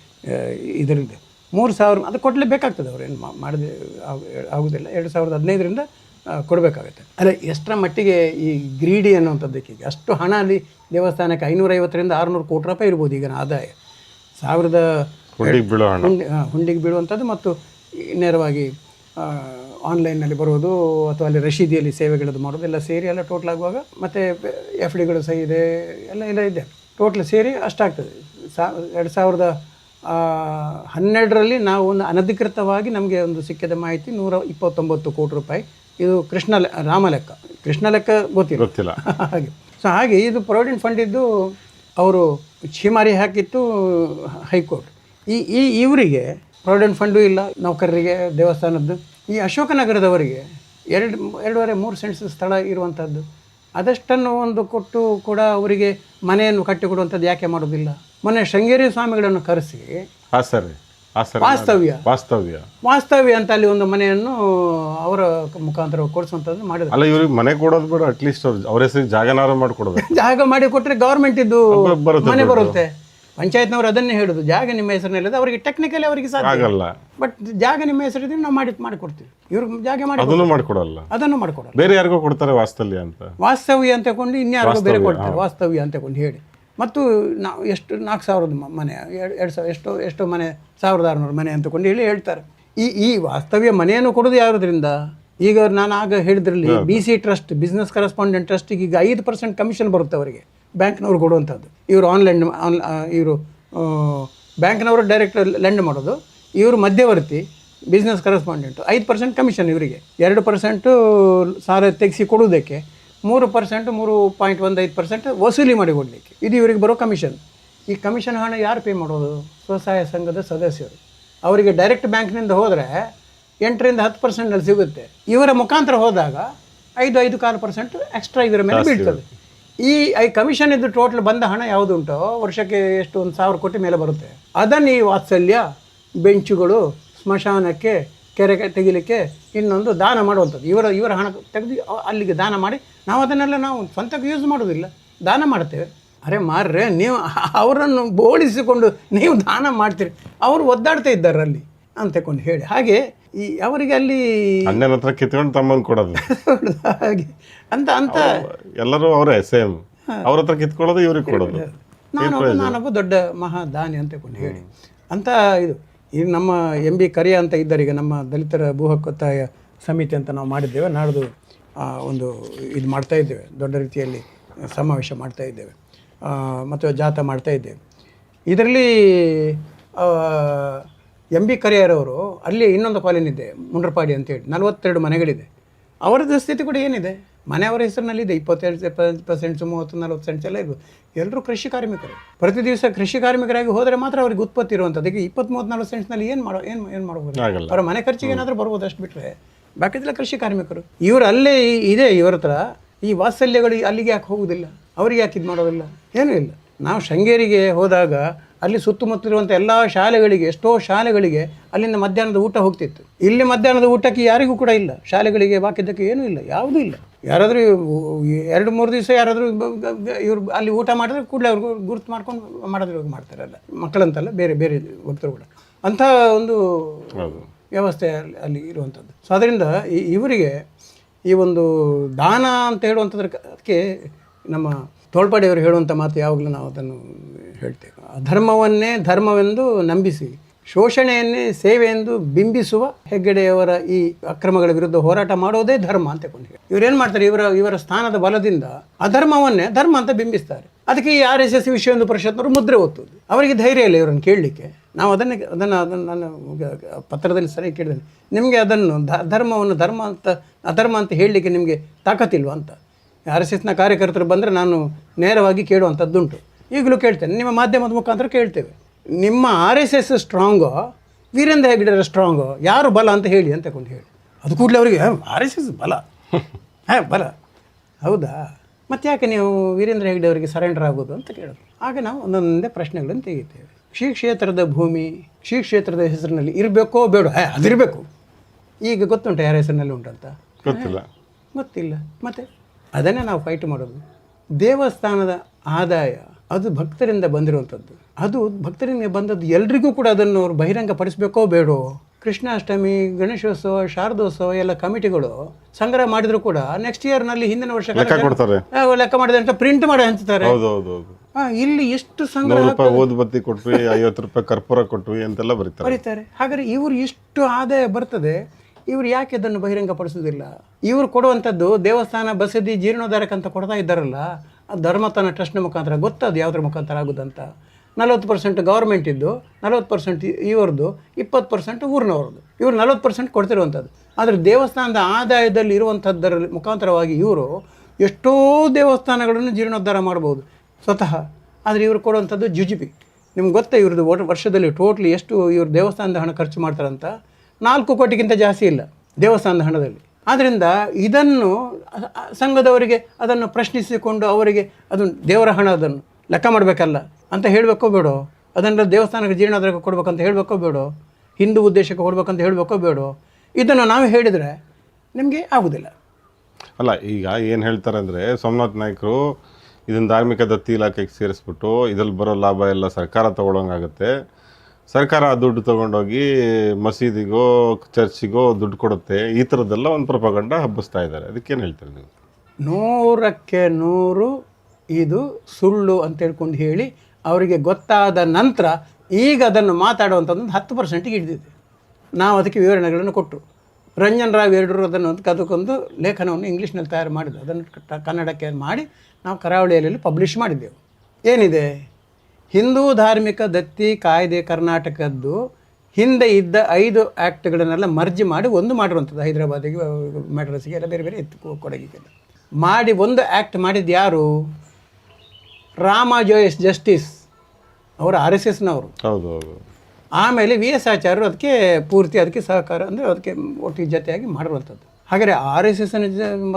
ಇದರಿಂದ ಮೂರು ಸಾವಿರ, ಅದು ಕೊಡಲೇಬೇಕಾಗ್ತದೆ ಅವ್ರೇನು ಮಾಡದೆ, ಆಗೋದಿಲ್ಲ. ಎರಡು ಸಾವಿರದ ಹದಿನೈದರಿಂದ ಕೊಡಬೇಕಾಗುತ್ತೆ. ಅಲ್ಲ ಎಷ್ಟರ ಮಟ್ಟಿಗೆ ಈ ಗ್ರೀಡಿ ಅನ್ನುವಂಥದ್ದಕ್ಕೆ ಈಗ ಅಷ್ಟು ಹಣ ಅಲ್ಲಿ ದೇವಸ್ಥಾನಕ್ಕೆ ಐನೂರೈವತ್ತರಿಂದ ಆರುನೂರು ಕೋಟಿ ರೂಪಾಯಿ ಇರ್ಬೋದು ಈಗಿನ ಆದಾಯ. ಸಾವಿರದ
ಹುಂಡಿಗೆ ಬೀಳೋ
ಹುಂಡಿ ಹುಂಡಿಗೆ ಬೀಳುವಂಥದ್ದು ಮತ್ತು ನೇರವಾಗಿ ಆನ್ಲೈನ್ನಲ್ಲಿ ಬರೋದು ಅಥವಾ ಅಲ್ಲಿ ರಶೀದಿಯಲ್ಲಿ ಸೇವೆಗಳದ್ದು ಮಾಡೋದು ಎಲ್ಲ ಸೇರಿ ಎಲ್ಲ ಟೋಟಲ್ ಆಗುವಾಗ ಮತ್ತು ಎಫ್ ಡಿಗಳು ಸಹ ಇದೆ ಎಲ್ಲ ಎಲ್ಲ ಇದೆ. ಟೋಟ್ಲ್ ಸೇರಿ ಅಷ್ಟಾಗ್ತದೆ ಸಾ ಎರಡು ಸಾವಿರದ ಹನ್ನೆರಡರಲ್ಲಿ ನಾವು ಒಂದು ಅನಧಿಕೃತವಾಗಿ ನಮಗೆ ಒಂದು ಸಿಕ್ಕಿದ ಮಾಹಿತಿ ನೂರ ಇಪ್ಪತ್ತೊಂಬತ್ತು ಕೋಟಿ ರೂಪಾಯಿ ಇದು ಕೃಷ್ಣ ಲೆ- ರಾಮ ಲೆಕ್ಕ. ಕೃಷ್ಣ ಲೆಕ್ಕ ಗೊತ್ತಿಲ್ಲ.
ಗೊತ್ತಿಲ್ಲ. <laughs>
ಹಾಗೆ. ಸೊ ಹಾಗೆ ಇದು ಪ್ರೊವಿಡೆಂಟ್ ಫಂಡ್ ಇದ್ದು ಅವರು ಛೀಮಾರಿ ಹಾಕಿತ್ತು ಹೈಕೋರ್ಟ್. ಈ ಈ ಇವರಿಗೆ ಪ್ರೊವಿಡೆಂಟ್ ಫಂಡು ಇಲ್ಲ ನೌಕರರಿಗೆ ದೇವಸ್ಥಾನದ್ದು. ಈ ಅಶೋಕನಗರದವರಿಗೆ ಎರಡು ಎರಡೂವರೆ ಮೂರು ಸೆಂಟ್ಸ್ ಸ್ಥಳ ಇರುವಂಥದ್ದು ಅದಷ್ಟನ್ನು ಒಂದು ಕೊಟ್ಟು ಕೂಡ ಅವರಿಗೆ ಮನೆಯನ್ನು ಕಟ್ಟಿಕೊಡುವಂಥದ್ದು ಯಾಕೆ ಮಾಡೋದಿಲ್ಲ? ಮೊನ್ನೆ ಶೃಂಗೇರಿ ಸ್ವಾಮಿಗಳನ್ನು ಕರೆಸಿ
ಹಾಂ ಸರಿ.
ವಾಸ್ತವ್ಯ.
ವಾಸ್ತವ್ಯ.
ವಾಸ್ತವ್ಯ ಅಂತ ಅಲ್ಲಿ ಒಂದು ಮನೆಯನ್ನು ಅವರ ಮುಖಾಂತರ ಕೊಡಿಸುವಂಥದ್ದು ಮಾಡಿದ್ರು.
ಅಲ್ಲ ಇವ್ರಿಗೆ ಮನೆ ಕೊಡೋದು ಬೇಡ ಅಟ್ಲೀಸ್ಟ್ ಅವ್ರ ಹೆಸರು ಹೆಸರಿಗೆ ಜಾಗನಾರ ಮಾಡಿಕೊಡೋದು <laughs>
ಜಾಗ ಮಾಡಿ ಕೊಟ್ಟರೆ ಗೌರ್ಮೆಂಟ್ ಇದ್ದು ಮನೆ. ಬರುತ್ತೆ. ಪಂಚಾಯತ್ನವರು ಅದನ್ನೇ ಹೇಳುದು ಜಾಗ ನಿಮ್ಮ ಹೆಸರಿನಲ್ಲಿದೆ ಅವರಿಗೆ ಟೆಕ್ನಿಕಲಿ ಅವರಿಗೆ ಸಾಧ್ಯ
ಆಗಲ್ಲ.
ಬಟ್ ಜಾಗ ನಿಮ್ಮ ಹೆಸರಿದ್ರೆ ನಾವು ಮಾಡಿ ಮಾಡಿಕೊಡ್ತೀವಿ. ಇವ್ರು ಜಾಗ ಮಾಡಿ
ಅದನ್ನು ಮಾಡ್ಕೊಡಲ್ಲ.
ಅದನ್ನು ಮಾಡಿಕೊಡಲ್ಲ.
ಬೇರೆ ಯಾರಿಗೋ ಕೊಡ್ತಾರೆ ವಾಸ್ತವ್ಯ ಅಂತ.
ವಾಸ್ತವ್ಯ ಅಂತ ಕೊಂಡು ಇನ್ಯಾರಿಗೋ ಬೇರೆ ಕೊಡ್ತಾರೆ. ವಾಸ್ತವ್ಯ ಅಂತ ಕೊಂಡು ಹೇಳಿ. ಮತ್ತು ನಾವು ಎಷ್ಟು ನಾಲ್ಕು ಸಾವಿರದ ಮನೆ ಎರಡು ಎರಡು ಸಾವಿರ ಎಷ್ಟೋ ಎಷ್ಟೋ ಮನೆ ಸಾವಿರದ ಆರುನೂರು ಮನೆ ಅಂತಕೊಂಡು ಹೇಳಿ ಹೇಳ್ತಾರೆ. ಈ ಈ ವಾಸ್ತವ್ಯ ಮನೆಯನ್ನು ಕೊಡೋದು ಯಾವುದರಿಂದ? ಈಗ ನಾನು ಆಗ ಹೇಳಿದ್ರಲ್ಲಿ B C trust business correspondent ಟ್ರಸ್ಟಿಗೆ ಈಗ ಐದು ಪರ್ಸೆಂಟ್ ಕಮಿಷನ್ ಬರುತ್ತೆ ಅವರಿಗೆ ಬ್ಯಾಂಕ್ನವ್ರು ಕೊಡುವಂಥದ್ದು. ಇವರು ಆನ್ಲೈನ್ ಆನ್ ಇವರು ಬ್ಯಾಂಕ್ನವರು ಡೈರೆಕ್ಟ್ ಲೆಂಡ್ ಮಾಡೋದು. ಇವರು ಮಧ್ಯವರ್ತಿ ಬಿಸ್ನೆಸ್ ಕರೆಸ್ಪಾಂಡೆಂಟು ಐದು ಪರ್ಸೆಂಟ್ ಕಮಿಷನ್ ಇವರಿಗೆ. ಎರಡು ಪರ್ಸೆಂಟು ಸಾಲ ತೆಗೆಸಿ ಕೊಡುವುದಕ್ಕೆ ಮೂರು ಪರ್ಸೆಂಟ್ ಮೂರು ಪಾಯಿಂಟ್ ಒಂದು ಐದು ಪರ್ಸೆಂಟ್ ವಸೂಲಿ ಮಾಡಿ ಕೊಡಲಿಕ್ಕೆ. ಇದು ಇವರಿಗೆ ಬರೋ ಕಮಿಷನ್. ಈ ಕಮಿಷನ್ ಹಣ ಯಾರು ಪೇ ಮಾಡೋದು? ಸ್ವಸಹಾಯ ಸಂಘದ ಸದಸ್ಯರು. ಅವರಿಗೆ ಡೈರೆಕ್ಟ್ ಬ್ಯಾಂಕ್ನಿಂದ ಹೋದರೆ ಎಂಟರಿಂದ ಹತ್ತು ಪರ್ಸೆಂಟಲ್ಲಿ ಸಿಗುತ್ತೆ. ಇವರ ಮುಖಾಂತರ ಹೋದಾಗ ಐದು ಐದು ಕಾಲು ಪರ್ಸೆಂಟ್ ಎಕ್ಸ್ಟ್ರಾ ಇದರ ಮೇಲೆ ಬೀಳ್ತದೆ. ಈ ಐ ಕಮಿಷನ್ ಇದ್ದು ಟೋಟಲ್ ಬಂದ ಹಣ ಯಾವುದುಂಟೋ ವರ್ಷಕ್ಕೆ ಎಷ್ಟು ಒಂದು ಸಾವಿರ ಕೋಟಿ ಮೇಲೆ ಬರುತ್ತೆ. ಅದನ್ನು ಈ ವಾತ್ಸಲ್ಯ ಬೆಂಚುಗಳು ಸ್ಮಶಾನಕ್ಕೆ ಕೆರೆ ತೆಗಿಲಿಕ್ಕೆ ಇನ್ನೊಂದು ದಾನ ಮಾಡುವಂಥದ್ದು. ಇವರ ಇವರ ಹಣ ತೆಗೆದು ಅಲ್ಲಿಗೆ ದಾನ ಮಾಡಿ ನಾವು ಅದನ್ನೆಲ್ಲ ನಾವು ಸ್ವಂತಕ್ಕೆ ಯೂಸ್ ಮಾಡೋದಿಲ್ಲ ದಾನ ಮಾಡ್ತೇವೆ. ಅರೆ ಮಾರ್ರೆ ನೀವು <laughs> ಅವರನ್ನು ಬೋಳಿಸಿಕೊಂಡು ನೀವು ದಾನ ಮಾಡ್ತೀರಿ. ಅವರು ಒದ್ದಾಡ್ತಾ ಇದ್ದಾರೆ ಅಲ್ಲಿ ಅಂತ ಕೊಂಡು ಹೇಳಿ. ಹಾಗೆ ಈ ಅವರಿಗೆ ಅಲ್ಲಿ
ಅಣ್ಣನ ಹತ್ರ ಕಿತ್ಕೊಂಡು ತಮ್ಮನ್ನು ಕೊಡೋದು. <laughs>
ಹಾಗೆ ಅಂತ ಅಂತ
ಎಲ್ಲರೂ ಅವರೇ ಸೇಮ್ ಅವ್ರ ಹತ್ರ ಕಿತ್ಕೊಳ್ಳೋದು ಇವ್ರಿಗೆ ಕೊಡೋದು.
ನಾನೊಬ್ಬ ನಾನೊಬ್ಬ ದೊಡ್ಡ ಮಹಾದಾನಿ ಅಂತಕೊಂಡು ಹೇಳಿ. ಅಂತ ಇದು. ಈಗ ನಮ್ಮ ಎಂ ಬಿ ಕರಿಯ ಅಂತ ಇದ್ದಾರೆ. ಈಗ ನಮ್ಮ ದಲಿತರ ಭೂ ಹಕ್ಕೊತ್ತಾಯ ಸಮಿತಿ ಅಂತ ನಾವು ಮಾಡಿದ್ದೇವೆ. ನಾಡ್ದು ಒಂದು ಇದು ಮಾಡ್ತಾ ಇದ್ದೇವೆ. ದೊಡ್ಡ ರೀತಿಯಲ್ಲಿ ಸಮಾವೇಶ ಮಾಡ್ತಾ ಇದ್ದೇವೆ. ಮತ್ತು ಜಾಥಾ ಮಾಡ್ತಾ ಇದ್ದೇವೆ. ಇದರಲ್ಲಿ ಎಂ ಬಿ ಕರಿಯರವರು ಅಲ್ಲಿ ಇನ್ನೊಂದು ಕಾಲೇನಿದೆ ಮುಂಡ್ರಪಾಡಿ ಅಂತೇಳಿ ನಲವತ್ತೆರಡು ಮನೆಗಳಿದೆ. ಅವರದ್ದು ಸ್ಥಿತಿ ಕೂಡ ಏನಿದೆ? ಮನೆಯವರ ಹೆಸರಿನಲ್ಲಿದೆ ಇಪ್ಪತ್ತೆರಡು ಇಪ್ಪತ್ತು ಪರ್ಸೆಂಟ್ಸು ಮೂವತ್ತು ನಲ್ವತ್ತು ಸೆಂಟ್ಸ್ ಎಲ್ಲ ಇರ್ಬೋದು. ಎಲ್ಲರೂ ಕೃಷಿ ಕಾರ್ಮಿಕರು. ಪ್ರತಿ ದಿವಸ ಕೃಷಿ ಕಾರ್ಮಿಕರಾಗಿ ಹೋದರೆ ಮಾತ್ರ ಅವ್ರಿಗೆ ಉತ್ಪತ್ತಿ ಇರುವಂಥದ್ದು. ಈಗ ಇಪ್ಪತ್ತ್ಮೂವತ್ತು ನಲ್ವತ್ತು ಸೆಂಟ್ಸ್ನಲ್ಲಿ ಏನು ಮಾಡೋ ಏನು ಏನು ಮಾಡ್ಬೋದು? ಅವರ ಮನೆ ಖರ್ಚಿಗೆ ಏನಾದರೂ ಬರ್ಬೋದು ಅಷ್ಟು ಬಿಟ್ಟರೆ ಬಾಕಿದೆಲ್ಲ ಕೃಷಿ ಕಾರ್ಮಿಕರು. ಇವರು ಅಲ್ಲೇ ಇದೆ ಇವರ ಹತ್ರ. ಈ ವಾತ್ಸಲ್ಯಗಳು ಅಲ್ಲಿಗೆ ಯಾಕೆ ಹೋಗುವುದಿಲ್ಲ ಅವ್ರಿಗೆ ಯಾಕೆ ಇದು ಮಾಡೋದಿಲ್ಲ? ಏನೂ ಇಲ್ಲ. ನಾವು ಶೃಂಗೇರಿಗೆ ಹೋದಾಗ ಅಲ್ಲಿ ಸುತ್ತಮುತ್ತಲಿರುವಂಥ ಎಲ್ಲ ಶಾಲೆಗಳಿಗೆ ಎಷ್ಟೋ ಶಾಲೆಗಳಿಗೆ ಅಲ್ಲಿಂದ ಮಧ್ಯಾಹ್ನದ ಊಟ ಹೋಗ್ತಿತ್ತು. ಇಲ್ಲಿ ಮಧ್ಯಾಹ್ನದ ಊಟಕ್ಕೆ ಯಾರಿಗೂ ಕೂಡ ಇಲ್ಲ. ಶಾಲೆಗಳಿಗೆ ಬಾಕಿದ್ದಕ್ಕೆ ಏನೂ ಇಲ್ಲ ಯಾವುದೂ ಇಲ್ಲ. ಯಾರಾದರೂ ಎರಡು ಮೂರು ದಿವಸ ಯಾರಾದರೂ ಇವರು ಅಲ್ಲಿ ಊಟ ಮಾಡಿದ್ರೆ ಕೂಡಲೇ ಅವ್ರಿಗೆ ಗುರುತು ಮಾಡ್ಕೊಂಡು ಮಾಡೋದ್ರ ಮಾಡ್ತಾರಲ್ಲ ಮಕ್ಕಳಂತಲ್ಲ ಬೇರೆ ಬೇರೆ ಭಕ್ತರು ಕೂಡ. ಅಂಥ ಒಂದು ವ್ಯವಸ್ಥೆ ಅಲ್ಲಿ ಅಲ್ಲಿ ಇರುವಂಥದ್ದು. ಸೊ ಅದರಿಂದ ಇವರಿಗೆ ಈ ಒಂದು ದಾನ ಅಂತ ಹೇಳುವಂಥದ್ರಕ್ಕೆ ನಮ್ಮ ತೋಳ್ಪಾಡಿಯವರು ಹೇಳುವಂಥ ಮಾತು ಯಾವಾಗಲೂ ನಾವು ಅದನ್ನು ಹೇಳ್ತೇವೆ. ಅಧರ್ಮವನ್ನೇ ಧರ್ಮವೆಂದು ನಂಬಿಸಿ, ಶೋಷಣೆಯನ್ನೇ ಸೇವೆ ಎಂದು ಬಿಂಬಿಸುವ ಹೆಗ್ಗಡೆಯವರ ಈ ಅಕ್ರಮಗಳ ವಿರುದ್ಧ ಹೋರಾಟ ಮಾಡೋದೇ ಧರ್ಮ ಅಂತ ಕೊಂಡು ಇವರೇನು ಮಾಡ್ತಾರೆ? ಇವರ ಇವರ ಸ್ಥಾನದ ಬಲದಿಂದ ಅಧರ್ಮವನ್ನೇ ಧರ್ಮ ಅಂತ ಬಿಂಬಿಸ್ತಾರೆ. ಅದಕ್ಕೆ ಈ ಆರ್ ಎಸ್ ಎಸ್ ವಿಶ್ವ ಹಿಂದೂ ಪರಿಷತ್ನವರು ಮುದ್ರೆ ಓದ್ತದೆ. ಅವರಿಗೆ ಧೈರ್ಯ ಇಲ್ಲ ಇವರನ್ನು ಕೇಳಲಿಕ್ಕೆ. ನಾವು ಅದನ್ನೇ, ಅದನ್ನು ಅದನ್ನು ನಾನು ಪತ್ರದಲ್ಲಿ ಸರಿ ಕೇಳಿದ್ದೇನೆ. ನಿಮಗೆ ಅದನ್ನು ಧರ್ಮವನ್ನು ಧರ್ಮ ಅಂತ, ಅಧರ್ಮ ಅಂತ ಹೇಳಲಿಕ್ಕೆ ನಿಮಗೆ ತಾಕತ್ತಿಲ್ವಾ ಅಂತ? ಆರ್ ಎಸ್ ಎಸ್ನ ಕಾರ್ಯಕರ್ತರು ಬಂದರೆ ನಾನು ನೇರವಾಗಿ ಕೇಳುವಂಥದ್ದುಂಟು. ಈಗಲೂ ಕೇಳ್ತೇನೆ. ನಿಮ್ಮ ಮಾಧ್ಯಮದ ಮುಖಾಂತರ ಕೇಳ್ತೇವೆ. ನಿಮ್ಮ ಆರ್ ಎಸ್ ಎಸ್ ಸ್ಟ್ರಾಂಗೋ ವೀರೇಂದ್ರ ಹೆಗ್ಡೆರ ಸ್ಟ್ರಾಂಗೋ ಯಾರು ಬಲ ಅಂತ ಹೇಳಿ ಅಂತ ಕೊಂಡು ಹೇಳಿ. ಅದು ಕೂಡಲೇ ಅವರಿಗೆ ಆರ್ ಎಸ್ ಎಸ್ ಬಲ. ಹಾಂ ಬಲ. ಹೌದಾ? ಮತ್ತೆ ಯಾಕೆ ನೀವು ವೀರೇಂದ್ರ ಹೆಗ್ಡೆ ಅವರಿಗೆ ಸರೆಂಡರ್ ಆಗೋದು ಅಂತ ಕೇಳೋದು? ಆಗ ನಾವು ಒಂದೊಂದೇ ಪ್ರಶ್ನೆಗಳನ್ನು ತೆಗಿತೇವೆ ಶ್ರೀ ಕ್ಷೇತ್ರದ ಭೂಮಿ ಶ್ರೀ ಕ್ಷೇತ್ರದ ಹೆಸರಿನಲ್ಲಿ ಇರಬೇಕೋ ಬೇಡ? ಹೇ ಅದಿರಬೇಕು. ಈಗ ಗೊತ್ತುಂಟು ಯಾರ ಹೆಸರಿನಲ್ಲಿ ಉಂಟಂತ?
ಗೊತ್ತಿಲ್ಲ.
ಗೊತ್ತಿಲ್ಲ. ಮತ್ತೆ? ಅದನ್ನೇ ನಾವು ಫೈಟ್ ಮಾಡೋದು. ದೇವಸ್ಥಾನದ ಆದಾಯ ಅದು ಭಕ್ತರಿಂದ ಬಂದಿರುವಂಥದ್ದು. ಅದು ಭಕ್ತರಿಂದ ಬಂದದ್ದು ಎಲ್ರಿಗೂ ಕೂಡ ಅದನ್ನು ಅವ್ರು ಬಹಿರಂಗ ಪಡಿಸ್ಬೇಕೋ ಬೇಡೋ ಕೃಷ್ಣಾಷ್ಟಮಿ ಗಣೇಶೋತ್ಸವ ಶಾರದೋತ್ಸವ ಎಲ್ಲ ಕಮಿಟಿಗಳು ಸಂಗ್ರಹ ಮಾಡಿದ್ರು ಕೂಡ ನೆಕ್ಸ್ಟ್ ಇಯರ್ನಲ್ಲಿ ಹಿಂದಿನ ವರ್ಷ
ಲೆಕ್ಕ ಕೊಡ್ತಾರೆ.
ಲೆಕ್ಕ ಮಾಡಿದೆ ಅಂತ ಪ್ರಿಂಟ್ ಮಾಡಿ ಹಂಚ್ತಾರೆ. ಇಲ್ಲಿ ಎಷ್ಟು ಸಂಗ್ರಹ
ಓದ್ಬತ್ತಿ ಕೊಟ್ವಿ ಐವತ್ತು ರೂಪಾಯಿ ಕರ್ಪೂರ ಕೊಟ್ವಿ ಅಂತೆಲ್ಲ ಬರೀತಾರೆ.
ಬರೀತಾರೆ. ಹಾಗಾದ್ರೆ ಇವರು ಇಷ್ಟು ಆದಾಯ ಬರ್ತದೆ ಇವರು ಯಾಕೆ ಅದನ್ನು ಬಹಿರಂಗಪಡಿಸುವುದಿಲ್ಲ? ಇವರು ಕೊಡುವಂಥದ್ದು ದೇವಸ್ಥಾನ, ಬಸದಿ ಜೀರ್ಣೋದ್ಧಾರಕ್ಕಂತ ಕೊಡ್ತಾ ಇದ್ದಾರಲ್ಲ, ಆ ಧರ್ಮತನ ಟ್ರಸ್ಟ್ನ ಮುಖಾಂತರ ಗೊತ್ತದು ಯಾವುದ್ರ ಮುಖಾಂತರ ಆಗೋದಂತ. ನಲವತ್ತು ಪರ್ಸೆಂಟ್ ಗೌರ್ಮೆಂಟ್ ಇದ್ದು, ನಲವತ್ತು ಪರ್ಸೆಂಟ್ ಇವ್ರದ್ದು, ಇಪ್ಪತ್ತು ಪರ್ಸೆಂಟ್ ಊರಿನವ್ರದ್ದು. ಇವರು ನಲವತ್ತು ಪರ್ಸೆಂಟ್ ಕೊಡ್ತಿರುವಂಥದ್ದು. ಆದರೆ ದೇವಸ್ಥಾನದ ಆದಾಯದಲ್ಲಿ ಇರುವಂಥದ್ದರ ಮುಖಾಂತರವಾಗಿ ಇವರು ಎಷ್ಟೋ ದೇವಸ್ಥಾನಗಳನ್ನು ಜೀರ್ಣೋದ್ಧಾರ ಮಾಡ್ಬೋದು, ಸ್ವತಃ. ಆದರೆ ಇವರು ಕೊಡುವಂಥದ್ದು ಜುಜುಬಿ ನಿಮ್ಗೆ ಗೊತ್ತಾ ಇವ್ರದ್ದು ವರ್ಷದಲ್ಲಿ ಟೋಟ್ಲಿ ಎಷ್ಟು ಇವರು ದೇವಸ್ಥಾನದ ಹಣ ಖರ್ಚು ಮಾಡ್ತಾರಂತ? ನಾಲ್ಕು ಕೋಟಿಗಿಂತ ಜಾಸ್ತಿ ಇಲ್ಲ ದೇವಸ್ಥಾನದ ಹಣದಲ್ಲಿ. ಆದ್ದರಿಂದ ಇದನ್ನು ಸಂಘದವರಿಗೆ ಅದನ್ನು ಪ್ರಶ್ನಿಸಿಕೊಂಡು ಅವರಿಗೆ ಅದು ದೇವರ ಹಣ ಅದನ್ನು ಲೆಕ್ಕ ಮಾಡಬೇಕಲ್ಲ ಅಂತ ಹೇಳಬೇಕೋ ಬೇಡೋ? ಅದನ್ನು ದೇವಸ್ಥಾನಕ್ಕೆ ಜೀರ್ಣೋದ್ಧಾರಕ್ಕೆ ಕೊಡಬೇಕಂತ ಹೇಳಬೇಕೋ ಬೇಡೋ? ಹಿಂದೂ ಉದ್ದೇಶಕ್ಕೆ ಕೊಡಬೇಕಂತ ಹೇಳಬೇಕೋ ಬೇಡೋ? ಇದನ್ನು ನಾವು ಹೇಳಿದರೆ ನಿಮಗೆ ಆಗೋದಿಲ್ಲ.
ಅಲ್ಲ, ಈಗ ಏನು ಹೇಳ್ತಾರೆ ಅಂದರೆ ಸೋಮನಾಥ್ ನಾಯ್ಕರು ಇದನ್ನು ಧಾರ್ಮಿಕ ದತ್ತಿ ಇಲಾಖೆಗೆ ಸೇರಿಸ್ಬಿಟ್ಟು ಇದ್ರಲ್ಲಿ ಬರೋ ಲಾಭ ಎಲ್ಲ ಸರ್ಕಾರ ತಗೊಳಂಗಾಗುತ್ತೆ. ಸರ್ಕಾರ ಆ ದುಡ್ಡು ತಗೊಂಡೋಗಿ ಮಸೀದಿಗೋ, ಚರ್ಚಿಗೋ ದುಡ್ಡು ಕೊಡುತ್ತೆ. ಈ ಥರದ್ದೆಲ್ಲ ಒಂದು ಪ್ರಪಗಂಡ ಹಬ್ಬಿಸ್ತಾ ಇದ್ದಾರೆ. ಅದಕ್ಕೇನು ಹೇಳ್ತೀರಿ ನೀವು?
ನೂರಕ್ಕೆ ನೂರು ಇದು ಸುಳ್ಳು ಅಂತ ಹೇಳ್ಕೊಂಡು ಹೇಳಿ ಅವರಿಗೆ ಗೊತ್ತಾದ ನಂತರ ಈಗ ಅದನ್ನು ಮಾತಾಡುವಂಥದ್ದು ಹತ್ತು ಪರ್ಸೆಂಟಿಗೆ ಹಿಡಿದಿದೆ. ನಾವು ಅದಕ್ಕೆ ವಿವರಣೆಗಳನ್ನು ಕೊಟ್ಟರು. ರಂಜನ್ ರಾವ್ ಎರಡರು ಅದನ್ನು ಒಂದು ಕದಕೊಂದು ಲೇಖನವನ್ನು ಇಂಗ್ಲೀಷ್ನಲ್ಲಿ ತಯಾರು ಮಾಡಿದ್ದು ಅದನ್ನು ಕನ್ನಡಕ್ಕೆ ಮಾಡಿ ನಾವು ಕರಾವಳಿಯಲ್ಲಿ ಪಬ್ಲಿಷ್ ಮಾಡಿದ್ದೆವು. ಏನಿದೆ? ಹಿಂದೂ ಧಾರ್ಮಿಕ ದತ್ತಿ ಕಾಯ್ದೆ ಕರ್ನಾಟಕದ್ದು ಹಿಂದೆ ಇದ್ದ ಐದು ಆ್ಯಕ್ಟ್ಗಳನ್ನೆಲ್ಲ ಮರ್ಜಿ ಮಾಡಿ ಒಂದು ಮಾಡಿರುವಂಥದ್ದು ಹೈದರಾಬಾದಿಗೆ ಮೆಡ್ರಸ್ಗೆ ಎಲ್ಲ ಬೇರೆ ಬೇರೆ ಇತ್ತು ಕೊ- ಕೊಡಗಿಗೆಲ್ಲ. ಮಾಡಿ ಒಂದು ಆ್ಯಕ್ಟ್ ಮಾಡಿದ್ದು ಯಾರು? ರಾಮ ಜೋಯಸ್ ಜಸ್ಟಿಸ್ ಅವರು ಆರ್ ಎಸ್ ಎಸ್ನವರು.
ಹೌದು ಹೌದು.
ಆಮೇಲೆ ವಿ ಎಸ್ ಆಚಾರ್ಯರು ಅದಕ್ಕೆ ಪೂರ್ತಿ ಅದಕ್ಕೆ ಸಹಕಾರ ಅಂದರೆ ಅದಕ್ಕೆ ಒಟ್ಟಿಗೆ ಜೊತೆಯಾಗಿ ಮಾಡಿರುವಂಥದ್ದು. ಹಾಗಾದರೆ R S S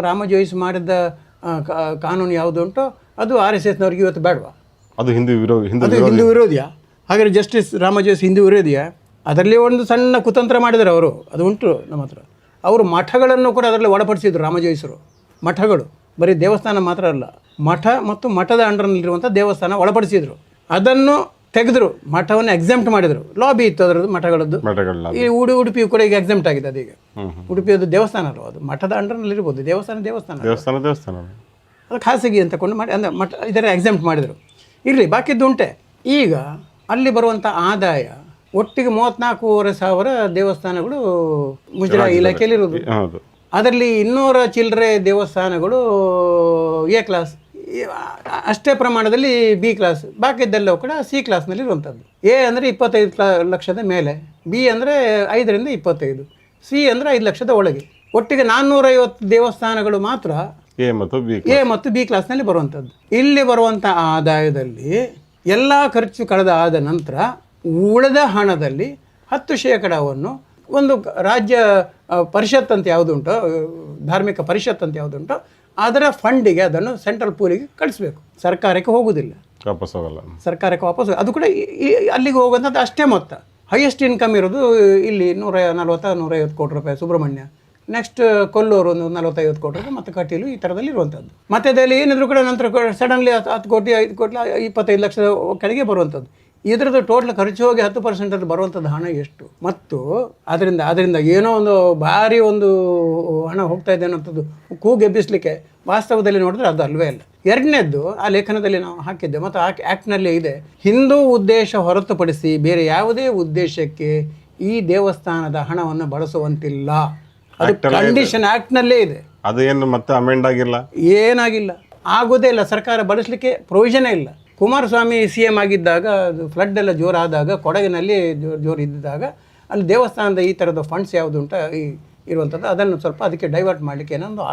Rama Jois ಮಾಡಿದ ಕಾ- ಕಾನೂನು ಯಾವುದು ಉಂಟೋ ಅದು ಆರ್ ಎಸ್ ಎಸ್ನವ್ರಿಗೆ ಇವತ್ತು ಬೇಡವಾ?
ಅದು ಹಿಂದೂ ವಿರೋಧಿ ಹಿಂದೂ
ಅದು ಹಿಂದೂ ವಿರೋಧಿಯಾ. ಹಾಗಾದರೆ ಜಸ್ಟಿಸ್ ರಾಮಜೇಸ್ ಹಿಂದೂ ವಿರೋಧಿಯಾ. ಅದರಲ್ಲಿ ಒಂದು ಸಣ್ಣ ಕುತಂತ್ರ ಮಾಡಿದರು ಅವರು. ಅದು ಉಂಟು ನಮ್ಮ ಹತ್ರ. ಅವರು ಮಠಗಳನ್ನು ಕೂಡ ಅದರಲ್ಲಿ ಒಳಪಡಿಸಿದ್ರು ರಾಮಜೋಯಿಸರು. ಮಠಗಳು. ಬರೀ ದೇವಸ್ಥಾನ ಮಾತ್ರ ಅಲ್ಲ. ಮಠ ಮತ್ತು ಮಠದ ಅಂಡರ್ನಲ್ಲಿರುವಂಥ ದೇವಸ್ಥಾನ ಒಳಪಡಿಸಿದರು. ಅದನ್ನು ತೆಗೆದ್ರು. ಮಠವನ್ನು ಎಕ್ಸಾಮ್ಟ್ ಮಾಡಿದರು. ಲಾಬಿ ಇತ್ತು ಅದರದ್ದು ಮಠಗಳದ್ದು. ಈ ಉಡಿ ಉಡುಪಿ ಕೂಡ ಈಗ ಎಕ್ಸಾಮ್ಟ್ ಆಗಿದೆ ಅದೀಗ. ಉಡುಪಿಯದು ದೇವಸ್ಥಾನ ಅಲ್ಲ ಅದು? ಮಠದ ಅಂಡರ್ನಲ್ಲಿರ್ಬೋದು. ದೇವಸ್ಥಾನ ದೇವಸ್ಥಾನ.
ದೇವಸ್ಥಾನ ದೇವಸ್ಥಾನ.
ಅದು ಖಾಸಗಿ ಅಂತ ಕೊಂಡು ಮಾಡಿ ಅಂದರೆ ಮಠ ಇದರ ಎಕ್ಸಾಮ್ಟ್ ಮಾಡಿದರು. ಇರಲಿ ಬಾಕಿದ್ದು ಉಂಟೆ. ಈಗ ಅಲ್ಲಿ ಬರುವಂಥ ಆದಾಯ ಒಟ್ಟಿಗೆ ಮೂವತ್ನಾಲ್ಕೂವರೆ ಸಾವಿರ ದೇವಸ್ಥಾನಗಳು ಮುಜರಾಯಿ ಇಲಾಖೆಯಲ್ಲಿ
ಇರೋದು
ಅದರಲ್ಲಿ ಇನ್ನೂರ ಚಿಲ್ಲರೆ ದೇವಸ್ಥಾನಗಳು ಎ ಕ್ಲಾಸ್ ಅಷ್ಟೇ ಪ್ರಮಾಣದಲ್ಲಿ ಬಿ ಕ್ಲಾಸ್ ಬಾಕಿದ್ದೆಲ್ಲವೂ ಕೂಡ ಸಿ ಕ್ಲಾಸ್ನಲ್ಲಿ ಇರುವಂಥದ್ದು. ಎ ಅಂದರೆ ಇಪ್ಪತ್ತೈದು ಕ್ಲಾ ಲಕ್ಷದ ಮೇಲೆ ಬಿ ಅಂದರೆ ಐದರಿಂದ ಇಪ್ಪತ್ತೈದು ಸಿ ಅಂದರೆ ಐದು ಲಕ್ಷದ ಒಳಗೆ. ಒಟ್ಟಿಗೆ ನಾನ್ನೂರೈವತ್ತು ದೇವಸ್ಥಾನಗಳು ಮಾತ್ರ
ಎ ಮತ್ತು ಬಿ
ಎ ಮತ್ತು ಬಿ ಕ್ಲಾಸ್ನಲ್ಲಿ ಬರುವಂಥದ್ದು ಇಲ್ಲಿ ಬರುವಂಥ ಆದಾಯದಲ್ಲಿ ಎಲ್ಲ ಖರ್ಚು ಕಳೆದ ಆದ ನಂತರ ಉಳಿದ ಹಣದಲ್ಲಿ ಹತ್ತು ಶೇಕಡಾವನ್ನು ಒಂದು ರಾಜ್ಯ ಪರಿಷತ್ ಅಂತ ಯಾವುದುಂಟೋ ಧಾರ್ಮಿಕ ಪರಿಷತ್ ಅಂತ ಯಾವುದುಂಟೋ ಅದರ ಫಂಡಿಗೆ ಅದನ್ನು ಸೆಂಟ್ರಲ್ ಪೂಲಿಗೆ ಕಳಿಸ್ಬೇಕು. ಸರ್ಕಾರಕ್ಕೆ ಹೋಗುವುದಿಲ್ಲ
ವಾಪಸ್ ಹೋಗಲ್ಲ.
ಸರ್ಕಾರಕ್ಕೆ ವಾಪಸ್ ಅದು ಕೂಡ ಅಲ್ಲಿಗೆ ಹೋಗುವಂಥದ್ದು ಅಷ್ಟೇ ಮೊತ್ತ. ಹೈಯೆಸ್ಟ್ ಇನ್ಕಮ್ ಇರೋದು ಇಲ್ಲಿ ನೂರ ನಲ್ವತ್ತ ನೂರೈವತ್ತು ಕೋಟಿ ರೂಪಾಯಿ ಸುಬ್ರಹ್ಮಣ್ಯ. ನೆಕ್ಸ್ಟ್ ಕೊಲ್ಲೂರು ಒಂದು ನಲವತ್ತೈವತ್ತು ಕೋಟಿ ಮತ್ತು ಕಟೀಲು ಈ ಥರದಲ್ಲಿ ಇರುವಂಥದ್ದು. ಮತ್ತೆ ಅದರಲ್ಲಿ ಏನಿದ್ರು ಕೂಡ ನಂತರ ಸಡನ್ಲಿ ಹತ್ತು ಹತ್ತು ಕೋಟಿ, ಐದು ಕೋಟಿ, ಇಪ್ಪತ್ತೈದು ಲಕ್ಷದ ಕೆಳಗೆ ಬರುವಂಥದ್ದು. ಇದರದ್ದು ಟೋಟಲ್ ಖರ್ಚು ಹೋಗಿ ಹತ್ತು ಪರ್ಸೆಂಟಲ್ಲಿ ಬರುವಂಥದ್ದು ಹಣ ಎಷ್ಟು? ಮತ್ತು ಅದರಿಂದ ಅದರಿಂದ ಏನೋ ಒಂದು ಭಾರಿ ಒಂದು ಹಣ ಹೋಗ್ತಾ ಇದೆ ಅನ್ನೋಂಥದ್ದು ಕೂಗೆಬ್ಬಿಸಲಿಕ್ಕೆ ವಾಸ್ತವದಲ್ಲಿ ನೋಡಿದ್ರೆ ಅದು ಅಲ್ವೇ ಅಲ್ಲ. ಎರಡನೇದ್ದು, ಆ ಲೇಖನದಲ್ಲಿ ನಾವು ಹಾಕಿದ್ದೆ, ಮತ್ತು ಆ ಆ್ಯಕ್ಟ್ನಲ್ಲಿ ಇದೆ, ಹಿಂದೂ ಉದ್ದೇಶ ಹೊರತುಪಡಿಸಿ ಬೇರೆ ಯಾವುದೇ ಉದ್ದೇಶಕ್ಕೆ ಈ ದೇವಸ್ಥಾನದ ಹಣವನ್ನು ಬಳಸುವಂತಿಲ್ಲ. ಅದು ಕಂಡೀಷನ್ ಆ್ಯಕ್ಟ್ನಲ್ಲೇ ಇದೆ.
ಅದು ಏನು ಮತ್ತೆ ಅಮೆಂಡ್ ಆಗಿಲ್ಲ?
ಏನಾಗಿಲ್ಲ. ಆಗೋದೇ ಇಲ್ಲ. ಸರ್ಕಾರ ಬಳಸಲಿಕ್ಕೆ ಪ್ರೊವಿಷನೇ ಇಲ್ಲ. ಕುಮಾರಸ್ವಾಮಿ ಸಿ ಎಂ ಆಗಿದ್ದಾಗ ಅದು ಫ್ಲಡ್ ಎಲ್ಲ ಜೋರಾದಾಗ ಕೊಡಗಿನಲ್ಲಿ ಜೋರು ಜೋರು ಇದ್ದಾಗ ಅಲ್ಲಿ ದೇವಸ್ಥಾನದ ಈ ಥರದ ಫಂಡ್ಸ್ ಯಾವುದು ಉಂಟ ಈ ಇರುವಂಥದ್ದು ಅದನ್ನು ಸ್ವಲ್ಪ ಅದಕ್ಕೆ ಡೈವರ್ಟ್ ಮಾಡಲಿಕ್ಕೆ ಏನೊಂದು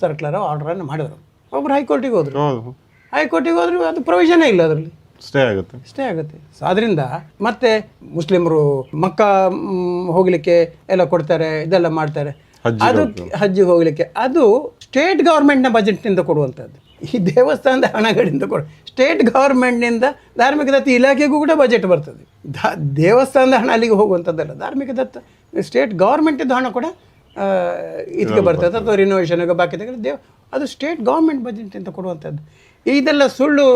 ಸರ್ಕ್ಯುಲರ್ ಆರ್ಡ್ರನ್ನು ಮಾಡಿದರು. ಒಬ್ಬರು ಹೈಕೋರ್ಟಿಗೆ ಹೋದರು.
ಹೌದು.
ಹೈಕೋರ್ಟಿಗೆ ಹೋದ್ರು ಅದು ಪ್ರೊವಿಷನೇ ಇಲ್ಲ ಅದರಲ್ಲಿ.
ಸ್ಟೇ ಆಗುತ್ತೆ.
ಸ್ಟೇ ಆಗುತ್ತೆ. ಸೊ ಅದರಿಂದ ಮತ್ತೆ ಮುಸ್ಲಿಮರು ಮಕ್ಕ ಮ್, ಹೋಗ್ಲಿಕ್ಕೆ ಎಲ್ಲ ಕೊಡ್ತಾರೆ ಇದೆಲ್ಲ ಮಾಡ್ತಾರೆ.
ಹಜ್ಜಿಗೆ
ಅದು ಹಜ್ಜಿ ಹೋಗ್ಲಿಕ್ಕೆ. ಅದು ಸ್ಟೇಟ್ ಗೌರ್ಮೆಂಟ್ನ ಬಜೆಟ್ನಿಂದ ಕೊಡುವಂಥದ್ದು. ಈ ದೇವಸ್ಥಾನದ ಹಣಗಳಿಂದ ಕೊಡು ಸ್ಟೇಟ್ ಗೌರ್ಮೆಂಟ್ನಿಂದ ಧಾರ್ಮಿಕ ದತ್ತಿ ಇಲಾಖೆಗೂ ಕೂಡ ಬಜೆಟ್ ಬರ್ತದೆ. ಧಾ- ದೇವಸ್ಥಾನದ ಹಣ ಅಲ್ಲಿಗೆ ಹೋಗುವಂಥದ್ದಲ್ಲ ಧಾರ್ಮಿಕ ದತ್ತ ಸ್ಟೇಟ್ ಗೌರ್ಮೆಂಟಿದ್ದು ಹಣ ಕೂಡ ಆ, ಇದಕ್ಕೆ ಬರ್ತದೆ. ಅಥವಾ ರಿನೋವೇಷನ್ಗೆ ಬಾಕಿ ತೆಗೆದು ದೇವ್ ಅದು ಸ್ಟೇಟ್ ಗೌರ್ಮೆಂಟ್ ಬಜೆಟ್ನಿಂದ ಕೊಡುವಂಥದ್ದು. ಇದೆಲ್ಲ ಸುಳ್ಳು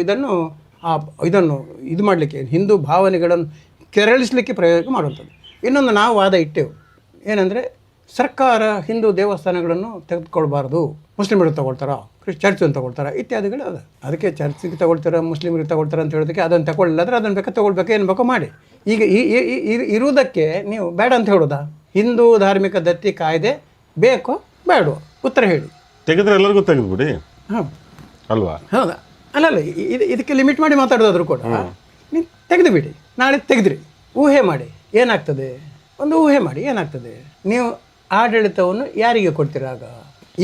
ಇದನ್ನು ಆ ಇದನ್ನು ಇದು ಮಾಡಲಿಕ್ಕೆ ಹಿಂದೂ ಭಾವನೆಗಳನ್ನು ಕೆರಳಿಸಲಿಕ್ಕೆ ಪ್ರಯೋಗ ಮಾಡುವಂಥದ್ದು. ಇನ್ನೊಂದು ನಾವು ವಾದ ಇಟ್ಟೆವು. ಏನಂದರೆ ಸರ್ಕಾರ ಹಿಂದೂ ದೇವಸ್ಥಾನಗಳನ್ನು ತೆಗೆದುಕೊಳ್ಬಾರ್ದು. ಮುಸ್ಲಿಮರು ತಗೊಳ್ತಾರಾ? ಚರ್ಚ್ ಚರ್ಚನ್ನು ತಗೊಳ್ತಾರ? ಇತ್ಯಾದಿಗಳು ಅದ. ಅದಕ್ಕೆ ಚರ್ಚಿಗೆ ತಗೊಳ್ತಾರೆ ಮುಸ್ಲಿಮರಿಗೆ ತಗೊಳ್ತಾರೆ ಅಂತ ಹೇಳೋದಕ್ಕೆ ಅದನ್ನು ತಗೊಳ್ಳಿಲ್ಲ ಆದರೆ ಅದನ್ನು ಬೇಕಾ ತಗೊಳ್ಬೇಕು ಏನು ಬೇಕೋ ಮಾಡಿ. ಈಗ ಈ- ಇರುವುದಕ್ಕೆ ನೀವು ಬೇಡ ಅಂತ ಹೇಳೋದಾ? ಹಿಂದೂ ಧಾರ್ಮಿಕ ದತ್ತಿ ಕಾಯ್ದೆ ಬೇಕೋ ಬೇಡ ಉತ್ತರ ಹೇಳಿ.
ತೆಗೆದ್ರೆ ಎಲ್ಲರಿಗೂ ತೆಗೆದ್ಬಿಡಿ.
ಹಾಂ.
ಅಲ್ವಾ?
ಹೌದಾ? ಅಲ್ಲಲ್ಲ ಇದು ಇದಕ್ಕೆ ಲಿಮಿಟ್ ಮಾಡಿ ಮಾತಾಡೋದಾದ್ರು ಕೂಡ ನೀವು ತೆಗೆದು ಬಿಡಿ ನಾಳೆ ತೆಗೆದ್ರಿ. ಊಹೆ ಮಾಡಿ. ಏನಾಗ್ತದೆ? ಒಂದು ಊಹೆ ಮಾಡಿ. ಏನಾಗ್ತದೆ? ನೀವು ಆಡಳಿತವನ್ನು ಯಾರಿಗೆ ಕೊಡ್ತೀರಾಗ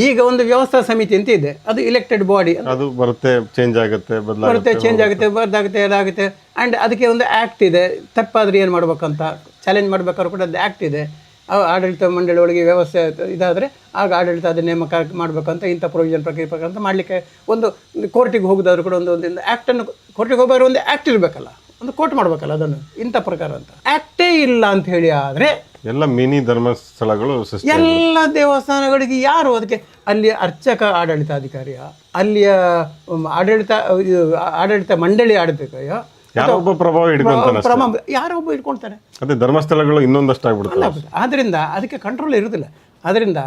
ಈಗ ಒಂದು ವ್ಯವಸ್ಥಾ ಸಮಿತಿ ಅಂತ ಇದೆ. ಅದು ಇಲೆಕ್ಟೆಡ್ ಬಾಡಿ
ಅದು ಬರುತ್ತೆ ಚೇಂಜ್ ಆಗುತ್ತೆ
ಬರುತ್ತೆ ಚೇಂಜ್ ಆಗುತ್ತೆ ಬರ್ದಾಗುತ್ತೆ ಅದಾಗುತ್ತೆ. ಆ್ಯಂಡ್ ಅದಕ್ಕೆ ಒಂದು ಆ್ಯಕ್ಟ್ ಇದೆ. ತಪ್ಪಾದ್ರೆ ಏನು ಮಾಡ್ಬೇಕಂತ? ಚಾಲೆಂಜ್ ಮಾಡ್ಬೇಕಾದ್ರೂ ಕೂಡ ಅದು ಆ್ಯಕ್ಟ್ ಇದೆ. ಆಡಳಿತ ಮಂಡಳಿ ಒಳಗೆ ವ್ಯವಸ್ಥೆ ಇದಾದರೆ ಆಗ ಆಡಳಿತ ಅದನ್ನ ನೇಮಕ ಮಾಡಬೇಕಂತ ಇಂಥ ಪ್ರೊವಿಷನ್ ಪ್ರಕ್ರಿಯೆ ಪ್ರಕಾರ ಅಂತ ಮಾಡಲಿಕ್ಕೆ ಒಂದು ಕೋರ್ಟಿಗೆ ಹೋಗೋದಾದ್ರೂ ಕೂಡ ಒಂದು ಒಂದು ಆ್ಯಕ್ಟನ್ನು ಕೋರ್ಟಿಗೆ ಹೋಗೋರು ಒಂದು ಆ್ಯಕ್ಟ್ ಇರಬೇಕಲ್ಲ ಒಂದು ಕೋರ್ಟ್ ಮಾಡಬೇಕಲ್ಲ ಅದನ್ನು ಇಂಥ ಪ್ರಕಾರ ಅಂತ. ಆ್ಯಕ್ಟೇ ಇಲ್ಲ ಅಂತ ಹೇಳಿ ಆದರೆ
ಎಲ್ಲ ಮಿನಿ ಧರ್ಮಸ್ಥಳಗಳು
ಎಲ್ಲ ದೇವಸ್ಥಾನಗಳಿಗೆ ಯಾರು ಅದಕ್ಕೆ ಅಲ್ಲಿಯ ಅರ್ಚಕ ಆಡಳಿತಾಧಿಕಾರಿಯ ಅಲ್ಲಿಯ ಆಡಳಿತ ಆಡಳಿತ ಮಂಡಳಿ ಆಡಳಿತಕಾರಿಯ
ಯಾರೋ ಒಬ್ಬ ಪ್ರಭಾವ ಹಿಡ್ಕೊಂತಾನೆ
ಪ್ರಮ ಯಾರೋ ಒಬ್ಬ ಇಟ್ಕೊಳ್ತಾರೆ
ಅದೇ ಧರ್ಮಸ್ಥಳಗಳು ಇನ್ನೊಂದಷ್ಟು ಆಗ್ಬಿಡುತ್ತೆ
ಆದ್ದರಿಂದ ಅದಕ್ಕೆ ಕಂಟ್ರೋಲ್ ಇರೋದಿಲ್ಲ. ಅದರಿಂದ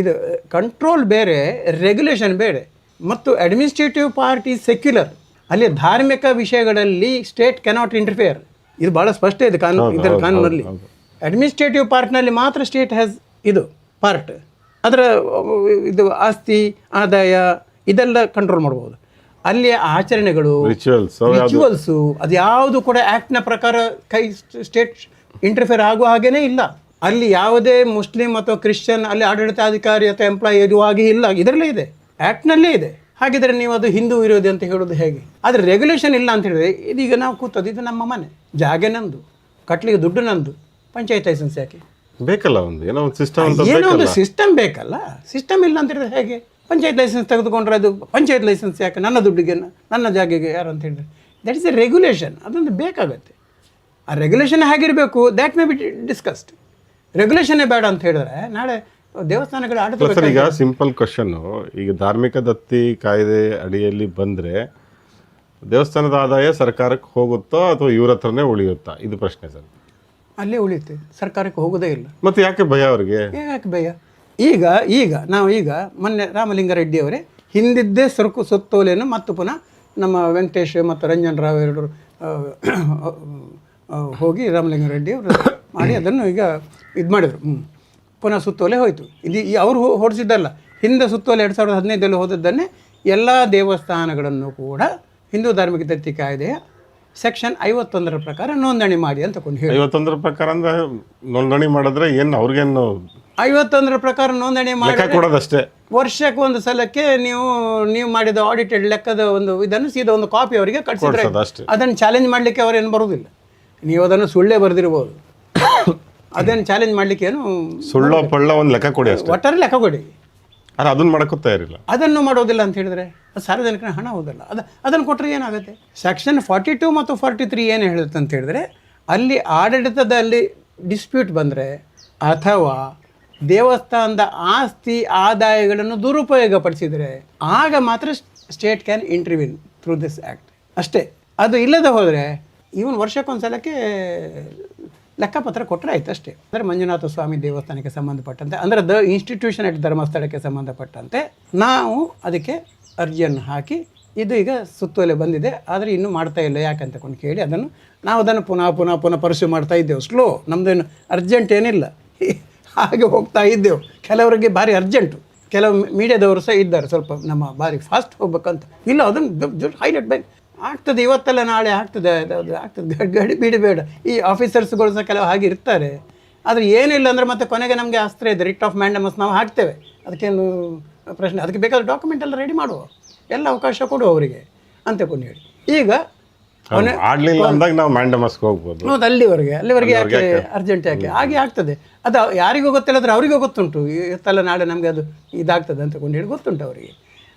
ಇದು ಕಂಟ್ರೋಲ್ ಬೇರೆ ರೆಗ್ಯುಲೇಷನ್ ಬೇರೆ. ಮತ್ತು ಅಡ್ಮಿನಿಸ್ಟ್ರೇಟಿವ್ ಪಾರ್ಟಿ ಸೆಕ್ಯುಲರ್ ಅಲ್ಲಿ ಧಾರ್ಮಿಕ ವಿಷಯಗಳಲ್ಲಿ ಸ್ಟೇಟ್ ಕೆನಾಟ್ ಇಂಟರ್ಫಿಯರ್ ಇದು ಭಾಳ ಸ್ಪಷ್ಟ ಇದೆ ಕಾನೂನು ಇದರ ಕಾನೂನಲ್ಲಿ. ಅಡ್ಮಿನಿಸ್ಟ್ರೇಟಿವ್ ಪಾರ್ಟ್ನಲ್ಲಿ ಮಾತ್ರ ಸ್ಟೇಟ್ ಹ್ಯಾಸ್ ಇದು ಪಾರ್ಟ್ ಅದರ ಇದು ಆಸ್ತಿ ಆದಾಯ ಇದೆಲ್ಲ ಕಂಟ್ರೋಲ್ ಮಾಡ್ಬೋದು. ಅಲ್ಲಿಯ ಆಚರಣೆಗಳು
ರಿಚುವಲ್ಸ್
ಅದು ಯಾವುದು ಕೂಡ ಆಕ್ಟ್ನ ಪ್ರಕಾರ ಕೈ ಸ್ಟೇಟ್ ಇಂಟರ್ಫೇರ್ ಆಗುವ ಹಾಗೇನೇ ಇಲ್ಲ. ಅಲ್ಲಿ ಯಾವುದೇ ಮುಸ್ಲಿಂ ಅಥವಾ ಕ್ರಿಶ್ಚಿಯನ್ ಅಲ್ಲಿ ಆಡಳಿತಾಧಿಕಾರಿ ಅಥವಾ ಎಂಪ್ಲಾಯಿ ಇದು ಹಾಗೆ ಇಲ್ಲ. ಇದರಲ್ಲೇ ಇದೆ. ಆ್ಯಕ್ಟ್ನಲ್ಲೇ ಇದೆ. ಹಾಗಿದ್ರೆ ನೀವು ಅದು ಹಿಂದೂ ವಿರೋಧಿ ಅಂತ ಹೇಳೋದು ಹೇಗೆ? ಆದರೆ ರೆಗ್ಯುಲೇಷನ್ ಇಲ್ಲ ಅಂತ ಹೇಳಿದ್ರೆ ಇದೀಗ ನಾವು ಕೂತದ್ದು ಇದು ನಮ್ಮ ಮನೆ. ಜಾಗ ನಂದು ಕಟ್ಲಿಗೆ ದುಡ್ಡು ನಂದು ಪಂಚಾಯತ್ ಲೈಸೆನ್ಸ್ ಯಾಕೆ?
ಬೇಕಲ್ಲ ಒಂದು? ಏನೋ ಒಂದು ಸಿಸ್ಟಮ್
ಏನೋ ಒಂದು ಸಿಸ್ಟಮ್ ಬೇಕಲ್ಲ. ಸಿಸ್ಟಮ್ ಇಲ್ಲ ಅಂತ ಹೇಳಿದ್ರೆ ಹೇಗೆ? ಪಂಚಾಯತ್ ಲೈಸೆನ್ಸ್ ತೆಗೆದುಕೊಂಡ್ರೆ ಅದು ಪಂಚಾಯತ್ ಲೈಸೆನ್ಸ್ ಯಾಕೆ? ನನ್ನ ದುಡ್ಡಿಗೆ ನನ್ನ ಜಾಗೆಗೆ ಯಾರು ಅಂತ ಹೇಳಿದ್ರೆ. ದಟ್ ಇಸ್ ಎ ರೆಗ್ಯುಲೇಷನ್ ಅದೊಂದು ಬೇಕಾಗುತ್ತೆ. ಆ ರೆಗ್ಯುಲೇಷನ್ ಹೇಗಿರಬೇಕು? ದ್ಯಾಟ್ ಮೇ ಬಿ ಡಿಸ್ಕಸ್ಡ್ ರೆಗ್ಯುಲೇಷನ್ನೇ ಬೇಡ ಅಂತ ಹೇಳಿದ್ರೆ ನಾಳೆ ದೇವಸ್ಥಾನಗಳ ಆಡಳಿತ
ಸರ್ ಈಗ ಸಿಂಪಲ್ ಕ್ವಶನ್ನು ಈಗ ಧಾರ್ಮಿಕ ದತ್ತಿ ಕಾಯ್ದೆ ಅಡಿಯಲ್ಲಿ ಬಂದರೆ ದೇವಸ್ಥಾನದ ಆದಾಯ ಸರ್ಕಾರಕ್ಕೆ ಹೋಗುತ್ತೋ ಅಥವಾ ಇವ್ರ ಹತ್ರನೇ ಉಳಿಯುತ್ತಾ? ಇದು ಪ್ರಶ್ನೆ ಸರ್.
ಅಲ್ಲೇ ಉಳಿಯುತ್ತೆ. ಸರ್ಕಾರಕ್ಕೆ ಹೋಗೋದೇ ಇಲ್ಲ.
ಮತ್ತೆ ಯಾಕೆ ಭಯ ಅವರಿಗೆ?
ಯಾಕೆ ಭಯ? ಈಗ ಈಗ ನಾವು ಈಗ ಮೊನ್ನೆ ರಾಮಲಿಂಗಾರೆಡ್ಡಿ ಅವರೇ ಹಿಂದಿದ್ದೇ ಸರಕು ಸುತ್ತೋಲೆಯನ್ನು ಮತ್ತು ಪುನಃ ನಮ್ಮ ವೆಂಕಟೇಶ್ ಮತ್ತು ರಂಜನ್ ರಾವ್ ಎರಡು ಆ, ಹೋಗಿ ರಾಮಲಿಂಗಾರೆಡ್ಡಿ ಅವರು ಮಾಡಿ ಅದನ್ನು ಈಗ ಇದು ಮಾಡಿದರು. ಪುನಃ ಸುತ್ತೋಲೆ ಹೋಯಿತು. ಇದು ಅವರು ಹೊಡಿಸಿದ್ದಲ್ಲ. ಹಿಂದೆ ಸುತ್ತೋಲೆ ಎರಡು ಸಾವಿರದ ಹದಿನೈದರಲ್ಲಿ ಹೋದದ್ದನ್ನೇ ಎಲ್ಲ ದೇವಸ್ಥಾನಗಳನ್ನು ಕೂಡ ಹಿಂದೂ ಧಾರ್ಮಿಕ ದತ್ತಿ ಕಾಯ್ದೆಯ ಸೆಕ್ಷನ್ ಐವತ್ತೊಂದರ ಪ್ರಕಾರ ನೋಂದಣಿ ಮಾಡಿ ಅಂತ ಕೊಂಡು ಹೇಳಿ.
ಐವತ್ತೊಂದರ ಪ್ರಕಾರ ಅಂದ್ರೆ ನೋಂದಣಿ ಮಾಡಿದ್ರೆ ಏನು ಅವ್ರಿಗೇನು
ಐವತ್ತೊಂದರ ಪ್ರಕಾರ ನೋಂದಣಿ ಮಾಡಿ
ಲೆಕ್ಕ ಕೊಡೋದಷ್ಟೇ.
ವರ್ಷಕ್ಕೆ ಒಂದು ಸಲಕ್ಕೆ ನೀವು ನೀವು ಮಾಡಿದ ಆಡಿಟೆಡ್ ಲೆಕ್ಕದ ಒಂದು ಇದನ್ನು ಸೀದಾ ಒಂದು ಕಾಪಿ ಅವರಿಗೆ ಕಳಿಸಿದ್ರೆ
ಕೊಡ್ಸೋದಷ್ಟೇ.
ಅದನ್ನು ಚಾಲೆಂಜ್ ಮಾಡಲಿಕ್ಕೆ ಅವರೇನು ಬರುವುದಿಲ್ಲ ನೀವು ಅದನ್ನು ಸುಳ್ಳೇ ಬರೆದಿರ್ಬೋದು. ಅದೇನು ಚಾಲೆಂಜ್ ಮಾಡಲಿಕ್ಕೆ ಏನು
ಸುಳ್ಳು ಪಳ್ಳ ಒಂದು ಲೆಕ್ಕ ಕೊಡಿ ಅಷ್ಟೇ.
ಒಟ್ಟಾರೆ ಲೆಕ್ಕ ಕೊಡಿ.
ಅದನ್ನು ತಯಾರಿಲ್ಲ
ಅದನ್ನು ಮಾಡೋದಿಲ್ಲ ಅಂತ ಹೇಳಿದ್ರೆ ಸಾರ್ವಜನಿಕ ಹಣ ಹೋದಲ್ಲ. ಅದು, ಅದನ್ನು ಕೊಟ್ಟರೆ ಏನಾಗುತ್ತೆ? ಸೆಕ್ಷನ್ ಫಾರ್ಟಿ ಟು ಮತ್ತು ಫಾರ್ಟಿ ತ್ರೀ ಏನು ಹೇಳುತ್ತೆ ಅಂತ ಹೇಳಿದ್ರೆ, ಅಲ್ಲಿ ಆಡಳಿತದಲ್ಲಿ ಡಿಸ್ಪ್ಯೂಟ್ ಬಂದರೆ ಅಥವಾ ದೇವಸ್ಥಾನದ ಆಸ್ತಿ ಆದಾಯಗಳನ್ನು ದುರುಪಯೋಗಪಡಿಸಿದರೆ, ಆಗ ಮಾತ್ರ state can intervene through this act ಅಷ್ಟೇ. ಅದು ಇಲ್ಲದೆ ಹೋದರೆ, ಇವನ್ ವರ್ಷಕ್ಕೊಂದು ಸಲಕ್ಕೆ ಲೆಕ್ಕಪತ್ರ ಕೊಟ್ಟರೆ ಆಯ್ತು ಅಷ್ಟೇ. ಅಂದರೆ ಮಂಜುನಾಥ ಸ್ವಾಮಿ ದೇವಸ್ಥಾನಕ್ಕೆ ಸಂಬಂಧಪಟ್ಟಂತೆ, ಅಂದರೆ ದ ಇನ್ಸ್ಟಿಟ್ಯೂಷನ್ ಅಟ್ ಧರ್ಮಸ್ಥಳಕ್ಕೆ ಸಂಬಂಧಪಟ್ಟಂತೆ ನಾವು ಅದಕ್ಕೆ ಅರ್ಜಿಯನ್ನು ಹಾಕಿ, ಇದು ಈಗ ಸುತ್ತೋಲೆ ಬಂದಿದೆ, ಆದರೆ ಇನ್ನೂ ಮಾಡ್ತಾ ಇಲ್ಲ ಯಾಕಂತ ಕೊಂಡು ಕೇಳಿ ಅದನ್ನು ನಾವು ಅದನ್ನು ಪುನಃ ಪುನಃ ಪುನಃ ಪರ್ಸ್ಯೂ ಮಾಡ್ತಾ ಇದ್ದೆವು. ಸ್ಲೋ ನಮ್ಮದೇನು ಅರ್ಜೆಂಟ್ ಏನಿಲ್ಲ. <laughs> ಹಾಗೆ ಹೋಗ್ತಾ ಇದ್ದೆವು. ಕೆಲವರಿಗೆ ಭಾರಿ ಅರ್ಜೆಂಟು. ಕೆಲವು ಮೀಡಿಯಾದವರು ಸಹ ಇದ್ದಾರೆ, ಸ್ವಲ್ಪ ನಮ್ಮ ಭಾರಿ ಫಾಸ್ಟ್ ಹೋಗ್ಬೇಕಂತ. ಇಲ್ಲ, ಅದನ್ನು ಹೈಲೈಟ್ ಬ್ಯಾಂಕ್ ಆಗ್ತದೆ ಇವತ್ತಲ್ಲ ನಾಳೆ ಆಗ್ತದೆ ಅದು ಆಗ್ತದೆ. ಗಡಿ- ಗಡಿ ಬಿಡಬೇಡ ಈ ಆಫೀಸರ್ಸ್ಗಳು ಸಹ ಕೆಲವು ಹಾಗೆ ಇರ್ತಾರೆ. ಆದರೆ ಏನಿಲ್ಲ ಅಂದರೆ ಮತ್ತೆ ಕೊನೆಗೆ ನಮಗೆ ಅಸ್ತ್ರ ಇದೆ. ರಿಟ್ ಆಫ್ ಮ್ಯಾಂಡಮಸ್ ನಾವು ಹಾಕ್ತೇವೆ. ಅದಕ್ಕೇನು ಪ್ರಶ್ನೆ. ಅದಕ್ಕೆ ಬೇಕಾದ ಡಾಕ್ಯುಮೆಂಟ್ ಎಲ್ಲ ರೆಡಿ ಮಾಡುವ. ಎಲ್ಲ ಅವಕಾಶ ಕೊಡು ಅವರಿಗೆ ಅಂತ ಕೊಂಡು ಹೇಳಿ. ಈಗ
ಆಡ್ಲಿಲ್ಲ ಅಂದಾಗ ನಾವು ಮ್ಯಾಂಡಮಸ್ಗೆ ಹೋಗ್ಬೋದು.
ಹೌದು ಅಲ್ಲಿವರೆಗೆ ಅಲ್ಲಿವರೆಗೆ ಯಾಕೆ ಅರ್ಜೆಂಟ್ ಯಾಕೆ? ಹಾಗೆ ಆಗ್ತದೆ. ಅದು ಯಾರಿಗೂ ಗೊತ್ತಿಲ್ಲದ್ರೆ ಅವರಿಗೂ ಗೊತ್ತುಂಟು. ಇವತ್ತೆಲ್ಲ ನಾಳೆ ನಮಗೆ ಅದು ಇದಾಗ್ತದೆ ಅಂತ ಕೊಂಡು ಹೇಳಿ ಗೊತ್ತುಂಟು ಅವರಿಗೆ.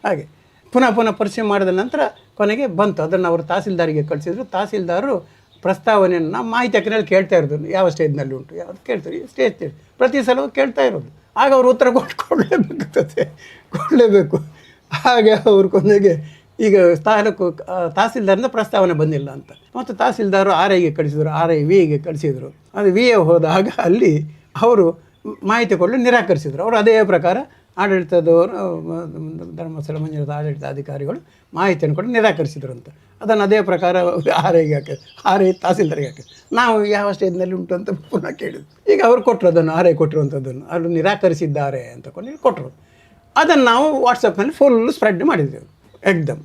ಹಾಗೆ ಪುನಃ ಪುನಃ ಪರಿಚಯ ಮಾಡಿದ ನಂತರ ಕೊನೆಗೆ ಬಂತು. ಅದನ್ನು ಅವರು ತಹಸೀಲ್ದಾರಿಗೆ ಕಳಿಸಿದ್ರು. ತಹಸೀಲ್ದಾರರು ಪ್ರಸ್ತಾವನೆಯನ್ನು ನಾವು ಮಾಹಿತಿ ಹಾಕಿನಲ್ಲಿ ಕೇಳ್ತಾ ಇರೋದು ಯಾವ ಸ್ಟೇಜ್ನಲ್ಲಿ ಉಂಟು? ಯಾವ್ದು ಕೇಳ್ತಾರೆ? ಸ್ಟೇಜ್ ಸ್ಟೇಜ್ ಪ್ರತಿ ಸಲವೂ ಕೇಳ್ತಾ ಇರೋದು. ಆಗ ಅವರು ಉತ್ತರ ಕೊಟ್ಟು ಕೊಡಲೇಬೇಕಾಗ್ತದೆ. ಕೊಡಲೇಬೇಕು. ಹಾಗೆ ಅವರು ಕೊನೆಗೆ ಈಗ ತಾಲೂಕು ತಹಸೀಲ್ದಾರಿಂದ ಪ್ರಸ್ತಾವನೆ ಬಂದಿಲ್ಲ ಅಂತ. ಮತ್ತು ತಹಸೀಲ್ದಾರು ಆರ್ ಐಗೆ ಕಳಿಸಿದರು. ಆರ್ ಐ ವಿಗೆ ಕಳಿಸಿದರು. ಅದು ವಿ ಎ ಹೋದಾಗ ಅಲ್ಲಿ ಅವರು ಮಾಹಿತಿ ಕೊಡಲು ನಿರಾಕರಿಸಿದರು. ಅವರು ಅದೇ ಪ್ರಕಾರ ಆಡಳಿತದವರು ಧರ್ಮಸ್ಥಳ ಮಂಜುನಾಥ ಆಡಳಿತ ಅಧಿಕಾರಿಗಳು ಮಾಹಿತಿಯನ್ನು ಕೊಟ್ಟು ನಿರಾಕರಿಸಿದರು ಅಂತ. ಅದನ್ನು ಅದೇ ಪ್ರಕಾರ ಆರೈಗೆ ಹಾಕಿ ಆರೈ ತಹಸೀಲ್ದಾರಿಗೆ ಹಾಕಿ. ನಾವು ಯಾವ ಸ್ಟೇಜ್ನಲ್ಲಿ ಉಂಟು ಅಂತ ಪುನಃ ಕೇಳಿದ್ವಿ. ಈಗ ಅವರು ಕೊಟ್ಟರು ಅದನ್ನು ಆರೈ ಕೊಟ್ಟಿರುವಂಥದ್ದನ್ನು ಅವರು ನಿರಾಕರಿಸಿದ್ದಾರೆ ಅಂತ ಕೊಂಡು ಕೊಟ್ಟರು ಅದನ್ನು ನಾವು ವಾಟ್ಸಪ್ನಲ್ಲಿ ಫುಲ್ ಸ್ಪ್ರೆಡ್ ಮಾಡಿದ್ದೆವು ಎಕ್ದಮ್.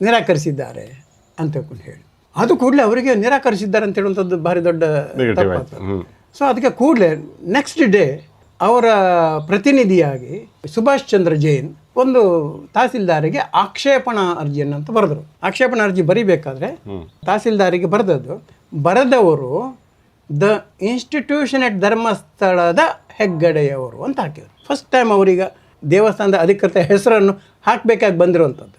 ನಿರಾಕರಿಸಿದ್ದಾರೆ ಅಂತ ಕೊಂಡು ಹೇಳಿ. ಅದು ಕೂಡಲೇ ಅವರಿಗೆ ನಿರಾಕರಿಸಿದ್ದಾರೆ ಅಂತ ಹೇಳುವಂಥದ್ದು ಭಾರಿ ದೊಡ್ಡ ಸೊ ಅದಕ್ಕೆ ಕೂಡಲೇ ನೆಕ್ಸ್ಟ್ ಡೇ ಅವರ ಪ್ರತಿನಿಧಿಯಾಗಿ ಸುಭಾಷ್ ಚಂದ್ರ ಜೈನ್ ಒಂದು ತಹಸೀಲ್ದಾರಿಗೆ ಆಕ್ಷೇಪಣಾ ಅರ್ಜಿಯನ್ನು ಅಂತ ಬರೆದರು. ಆಕ್ಷೇಪಣಾ ಅರ್ಜಿ ಬರಿಬೇಕಾದ್ರೆ ತಹಸೀಲ್ದಾರಿಗೆ ಬರೆದದ್ದು ಬರೆದವರು ದ ಇನ್ಸ್ಟಿಟ್ಯೂಷನ್ ಎಟ್ ಧರ್ಮಸ್ಥಳದ ಹೆಗ್ಗಡೆಯವರು ಅಂತ ಹಾಕಿದರು. ಫಸ್ಟ್ ಟೈಮ್ ಅವರೀಗ ದೇವಸ್ಥಾನದ ಅಧಿಕೃತ ಹೆಸರನ್ನು ಹಾಕಬೇಕಾಗಿ ಬಂದಿರುವಂಥದ್ದು.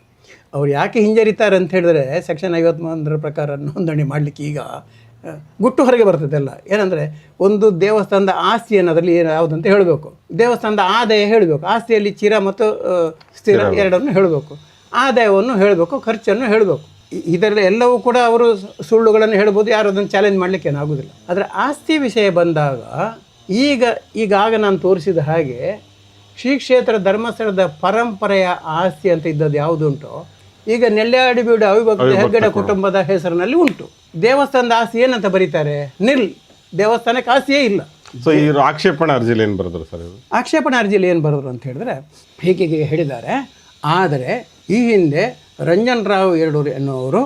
ಅವ್ರು ಯಾಕೆ ಹಿಂಜರಿತಾರೆ ಅಂತ ಹೇಳಿದ್ರೆ ಸೆಕ್ಷನ್ ಐವತ್ಮೂರರ ಪ್ರಕಾರ ನೋಂದಣಿ ಮಾಡಲಿಕ್ಕೆ ಈಗ ಗುಟ್ಟು ಹೊರಗೆ ಬರ್ತದೆ ಎಲ್ಲ. ಏನಂದರೆ ಒಂದು ದೇವಸ್ಥಾನದ ಆಸ್ತಿ ಅನ್ನೋದ್ರಲ್ಲಿ ಏನು ಯಾವುದಂತ ಹೇಳಬೇಕು. ದೇವಸ್ಥಾನದ ಆದಾಯ ಹೇಳಬೇಕು. ಆಸ್ತಿಯಲ್ಲಿ ಚಿರ ಮತ್ತು ಸ್ಥಿರ ಎರಡನ್ನು ಹೇಳಬೇಕು. ಆದಾಯವನ್ನು ಹೇಳಬೇಕು ಖರ್ಚನ್ನು ಹೇಳಬೇಕು. ಇದರಲ್ಲಿ ಎಲ್ಲವೂ ಕೂಡ ಅವರು ಸುಳ್ಳುಗಳನ್ನು ಹೇಳ್ಬೋದು ಯಾರು ಅದನ್ನು ಚಾಲೆಂಜ್ ಮಾಡಲಿಕ್ಕೆ ಏನಾಗೋದಿಲ್ಲ. ಆದರೆ ಆಸ್ತಿ ವಿಷಯ ಬಂದಾಗ ಈಗ ಈಗಾಗ ನಾನು ತೋರಿಸಿದ ಹಾಗೆ ಶ್ರೀ ಕ್ಷೇತ್ರ ಧರ್ಮಸ್ಥಳದ ಪರಂಪರೆಯ ಆಸ್ತಿ ಅಂತ ಇದ್ದದ್ದು ಯಾವುದುಂಟು ಈಗ ನೆಲ್ಯಾಡಿಬೀಡು ಅವಿಭಕ್ತ ಹೆಗ್ಗಡೆ ಕುಟುಂಬದ ಹೆಸರಿನಲ್ಲಿ ಉಂಟು. ದೇವಸ್ಥಾನದ ಆಸ್ತಿ ಏನಂತ ಬರೀತಾರೆ? ನಿಲ್. ದೇವಸ್ಥಾನಕ್ಕೆ ಆಸ್ತಿಯೇ ಇಲ್ಲ.
ಸೊ ಈ ಆಕ್ಷೇಪಣೆ ಅರ್ಜಿಲಿ ಏನು ಬರೆದ್ರು ಸರ್ ಇದು?
ಆಕ್ಷೇಪಣಾ ಅರ್ಜಿಯಲ್ಲಿ ಏನು ಬರೆದ್ರು ಅಂತ ಹೇಳಿದ್ರೆ ಹೀಗೆ ಹೇಳಿದ್ದಾರೆ. ಆದರೆ ಈ ಹಿಂದೆ ರಂಜನ್ ರಾವ್ ಎರಡೂರು ಎನ್ನುವರು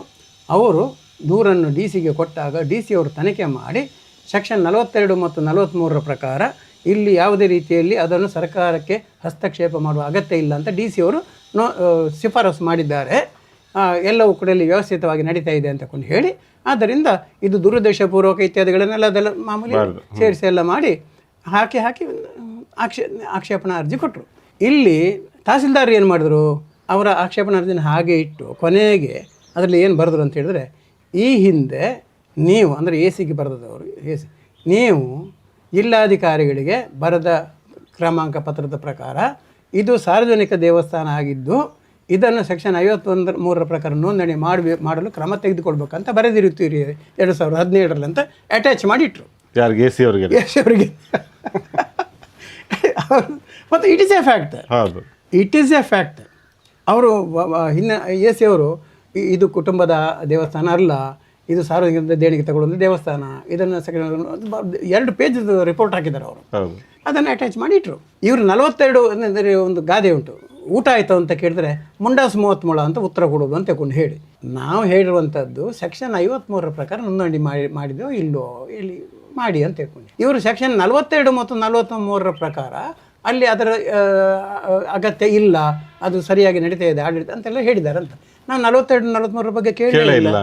ಅವರು ದೂರನ್ನು ಡಿ ಸಿಗೆ ಕೊಟ್ಟಾಗ ಡಿ ಸಿ ಅವರು ತನಿಖೆ ಮಾಡಿ ಸೆಕ್ಷನ್ ನಲವತ್ತೆರಡು ಮತ್ತು ನಲವತ್ತ್ಮೂರರ ಪ್ರಕಾರ ಇಲ್ಲಿ ಯಾವುದೇ ರೀತಿಯಲ್ಲಿ ಅದನ್ನು ಸರ್ಕಾರಕ್ಕೆ ಹಸ್ತಕ್ಷೇಪ ಮಾಡುವ ಅಗತ್ಯ ಇಲ್ಲ ಅಂತ ಡಿ ಸಿ ಅವರು ನೋ ಶಿಫಾರಸು ಮಾಡಿದ್ದಾರೆ. ಎಲ್ಲವೂ ಕೂಡ ಇಲ್ಲಿ ವ್ಯವಸ್ಥಿತವಾಗಿ ನಡೀತಾ ಇದೆ ಅಂತ ಕೊಂಡು ಹೇಳಿ. ಆದ್ದರಿಂದ ಇದು ದುರುದ್ದೇಶಪೂರ್ವಕ ಇತ್ಯಾದಿಗಳನ್ನೆಲ್ಲ ಅದೆಲ್ಲ ಮಾಮೂಲಿ ಸೇರಿಸಿ ಎಲ್ಲ ಮಾಡಿ ಹಾಕಿ ಹಾಕಿ ಆಕ್ಷೇ ಆಕ್ಷೇಪಣಾ ಅರ್ಜಿ ಕೊಟ್ಟರು. ಇಲ್ಲಿ ತಹಸೀಲ್ದಾರ್ ಏನು ಮಾಡಿದ್ರು? ಅವರ ಆಕ್ಷೇಪಣಾ ಅರ್ಜಿನ ಹಾಗೆ ಇಟ್ಟು ಕೊನೆಗೆ ಅದರಲ್ಲಿ ಏನು ಬರೆದ್ರು ಅಂತ ಹೇಳಿದ್ರೆ ಈ ಹಿಂದೆ ನೀವು ಅಂದರೆ ಎ ಸಿಗೆ ಬರೆದವರು ಎ ಸಿ ನೀವು ಜಿಲ್ಲಾಧಿಕಾರಿಗಳಿಗೆ ಬರೆದ ಕ್ರಮಾಂಕ ಪತ್ರದ ಪ್ರಕಾರ ಇದು ಸಾರ್ವಜನಿಕ ದೇವಸ್ಥಾನ ಆಗಿದ್ದು ಇದನ್ನು ಸೆಕ್ಷನ್ ಐವತ್ತೊಂದರ ಮೂರರ ಪ್ರಕಾರ ನೋಂದಣಿ ಮಾಡಬೇ ಮಾಡಲು ಕ್ರಮ ತೆಗೆದುಕೊಳ್ಬೇಕಂತ ಬರೆದಿರುತ್ತೀರಿ ಎರಡು ಸಾವಿರದ ಹದಿನೇಳರಲ್ಲಿ ಅಂತ ಅಟ್ಯಾಚ್ ಮಾಡಿಟ್ರು.
ಯಾರಿಗೆ? ಎ ಸಿ ಅವರಿಗೆ.
ಎ ಸಿ ಅವರಿಗೆ. ಮತ್ತು ಇಟ್ ಇಸ್ ಎ ಫ್ಯಾಕ್ಟ್
ಹೌದು.
ಇಟ್ ಈಸ್ ಎ ಫ್ಯಾಕ್ಟ್ ಅವರು ಹಿನ್ನ ಎ ಸಿ ಅವರು ಇದು ಕುಟುಂಬದ ದೇವಸ್ಥಾನ ಅಲ್ಲ ಇದು ಸಾರ್ವಜನಿಕ ದೇಣಿಗೆ ತಗೊಳ್ಳೋದು ದೇವಸ್ಥಾನ. ಇದನ್ನು ಸೆಕೆಂಡ್ ಎರಡು ಪೇಜ್ ರಿಪೋರ್ಟ್ ಹಾಕಿದ್ದಾರೆ ಅವರು. ಅದನ್ನು ಅಟ್ಯಾಚ್ ಮಾಡಿ ಇಟ್ಟರು ಇವರು ನಲವತ್ತೆರಡು ಅಂದರೆ ಒಂದು ಗಾದೆ ಉಂಟು. ಊಟ ಆಯಿತು ಅಂತ ಕೇಳಿದ್ರೆ ಮುಂಡಾಸ್ ಮೂವತ್ತ್ ಮೊಳ ಅಂತ ಉತ್ತರ ಕೊಡೋದು ಅಂತ ಕೊಂಡು ಹೇಳಿ. ನಾವು ಹೇಳಿರುವಂಥದ್ದು ಸೆಕ್ಷನ್ ಐವತ್ತ್ಮೂರರ ಪ್ರಕಾರ ನೋಂದಣಿ ಮಾಡಿ ಮಾಡಿದೆಯೋ ಇಲ್ಲೋ ಇಲ್ಲಿ ಮಾಡಿ ಅಂತ ಹೇಳ್ಕೊಂಡು. ಇವರು ಸೆಕ್ಷನ್ ನಲವತ್ತೆರಡು ಮತ್ತು ನಲವತ್ತ ಮೂರರ ಪ್ರಕಾರ ಅಲ್ಲಿ ಅದರ ಅಗತ್ಯ ಇಲ್ಲ ಅದು ಸರಿಯಾಗಿ ನಡೀತಾ ಇದೆ ಆಡಳಿತ ಅಂತೆಲ್ಲ ಹೇಳಿದ್ದಾರೆ ಅಂತ ನಾವು ನಲವತ್ತೆರಡು ನಲವತ್ತ್ಮೂರರ ಬಗ್ಗೆ ಕೇಳಲೇ
ಕೇಳೇ
ಇಲ್ಲ.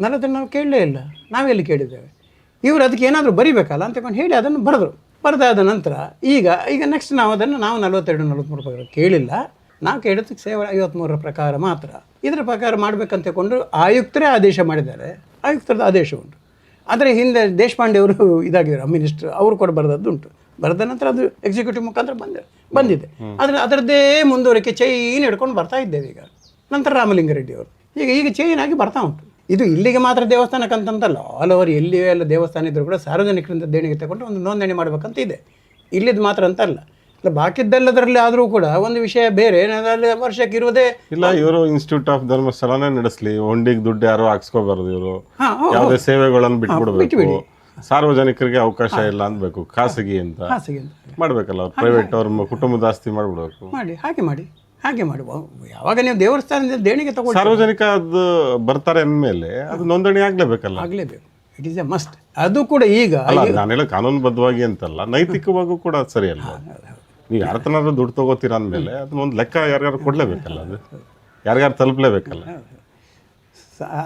ನಲವತ್ತೆರಡು ನಾವು ಕೇಳಲೇ ಇಲ್ಲ. ನಾವೆಲ್ಲಿ ಕೇಳಿದ್ದೇವೆ? ಇವರು ಅದಕ್ಕೆ ಏನಾದರೂ ಬರಿಬೇಕಲ್ಲ ಅಂತ ಹೇಳಿ ಅದನ್ನು ಬರೆದ್ರು. ಬರೆದಾದ ನಂತರ ಈಗ ಈಗ ನೆಕ್ಸ್ಟ್ ನಾವು ಅದನ್ನು ನಾವು ನಲವತ್ತೆರಡು ನಲವತ್ತ್ಮೂರು ಪ್ರಕಾರ ಕೇಳಿಲ್ಲ. ನಾವು ಕೇಳಿದ್ದಕ್ಕೆ ಸೇವೆ ಐವತ್ತ್ಮೂರರ ಪ್ರಕಾರ ಮಾತ್ರ. ಇದರ ಪ್ರಕಾರ ಮಾಡಬೇಕಂತ ತಗೊಂಡು ಆಯುಕ್ತರೇ ಆದೇಶ ಮಾಡಿದ್ದಾರೆ. ಆಯುಕ್ತರದ ಆದೇಶ ಉಂಟು. ಆದರೆ ಹಿಂದೆ ದೇಶಪಾಂಡೆ ಅವರು ಇದಾಗಿದ್ದಾರೆ ಮಿನಿಸ್ಟರ್ ಅವರು ಕೂಡ ಬರೆದದ್ದು ಉಂಟು. ಬರೆದ ನಂತರ ಅದು ಎಕ್ಸಿಕ್ಯೂಟಿವ್ ಮುಖಾಂತರ ಬಂದ ಬಂದಿದೆ. ಆದರೆ ಅದರದ್ದೇ ಮುಂದುವರಿಕೆ ಚೈನ್ ಹಿಡ್ಕೊಂಡು ಬರ್ತಾ ಇದ್ದೇವೆ ಈಗ. ನಂತರ ರಾಮಲಿಂಗಾರೆಡ್ಡಿ ಅವರು. ಈಗ ಈಗ ಚೈನ್ ಆಗಿ ಬರ್ತಾ ಉಂಟು. ಇದು ಇಲ್ಲಿಗೆ ಮಾತ್ರ ದೇವಸ್ಥಾನಕ್ಕಂತಂತಲ್ಲ ಆಲ್ ಓವರ್ ಎಲ್ಲಿ ಎಲ್ಲ ದೇವಸ್ಥಾನ ಇದ್ರು ಕೂಡ ಸಾರ್ವಜನಿಕರಿಂದ ದೇಣಿಗೆ ತಗೊಂಡು ಒಂದು ನೋಂದಣಿ ಮಾಡಬೇಕಂತ ಇದೆ. ಇಲ್ಲಿದ್ದು ಮಾತ್ರ ಅಂತ ಅಲ್ಲ ಇಲ್ಲ ಬಾಕಿದ್ದೆಲ್ಲದರಲ್ಲಿ ಆದರೂ ಕೂಡ ಒಂದು ವಿಷಯ ಬೇರೆ ಅಲ್ಲಿ ವರ್ಷಕ್ಕೆ ಇರುವುದೇ
ಇಲ್ಲ ಇವರು ಇನ್ಸ್ಟಿಟ್ಯೂಟ್ ಆಫ್ ಧರ್ಮಸ್ಥಳನೇ ನಡೆಸಲಿ. ಒಂಡಿಗೆ ದುಡ್ಡು ಯಾರು ಹಾಕ್ಸ್ಕೋಬಾರ್ದು ಇವರು. ಯಾವುದೇ ಸೇವೆಗಳನ್ನು ಬಿಟ್ಬಿಡ್ಬೇಕು.
ಬಿಟ್ಬಿಡಿ.
ಸಾರ್ವಜನಿಕರಿಗೆ ಅವಕಾಶ ಇಲ್ಲ ಅನ್ಬೇಕು ಖಾಸಗಿ ಅಂತ. ಮಾಡ್ಬೇಕಲ್ಲ ಪ್ರೈವೇಟ್ ಅವ್ರ ಕುಟುಂಬದ ಆಸ್ತಿ ಮಾಡ್ಬಿಡ್ಬೇಕು.
ಮಾಡಿ ಹಾಗೆ ಮಾಡಿ. ಹಾಗೆ ಮಾಡುವ. ಯಾವಾಗ ನೀವು ದೇವಸ್ಥಾನದಿಂದ ದೇಣಿಗೆ ತಗೊಂಡು
ಸಾರ್ವಜನಿಕ ಅದು ಬರ್ತಾರೆ ಅಂದಮೇಲೆ ಅದು ನೋಂದಣಿ ಆಗಲೇಬೇಕಲ್ಲ?
ಆಗಲೇಬೇಕು. ಇಟ್ ಈಸ್ ಎ ಮಸ್ಟ್ ಅದು ಕೂಡ ಈಗ
ಅಲ್ಲ ನಾನು ಹೇಳೋ ಕಾನೂನುಬದ್ಧವಾಗಿ ಅಂತಲ್ಲ ನೈತಿಕವಾಗೂ ಕೂಡ ಸರಿ ಅಲ್ಲ ನೀವು ಯಾರ ತನಾದ್ರೂ ದುಡ್ಡು ತಗೋತೀರ ಅಂದಮೇಲೆ ಅದನ್ನ ಒಂದು ಲೆಕ್ಕ ಯಾರ್ಯಾರು ಕೊಡಲೇಬೇಕಲ್ಲ ಅದು? ಯಾರ್ಯಾರು ತಲುಪಲೇಬೇಕಲ್ಲ?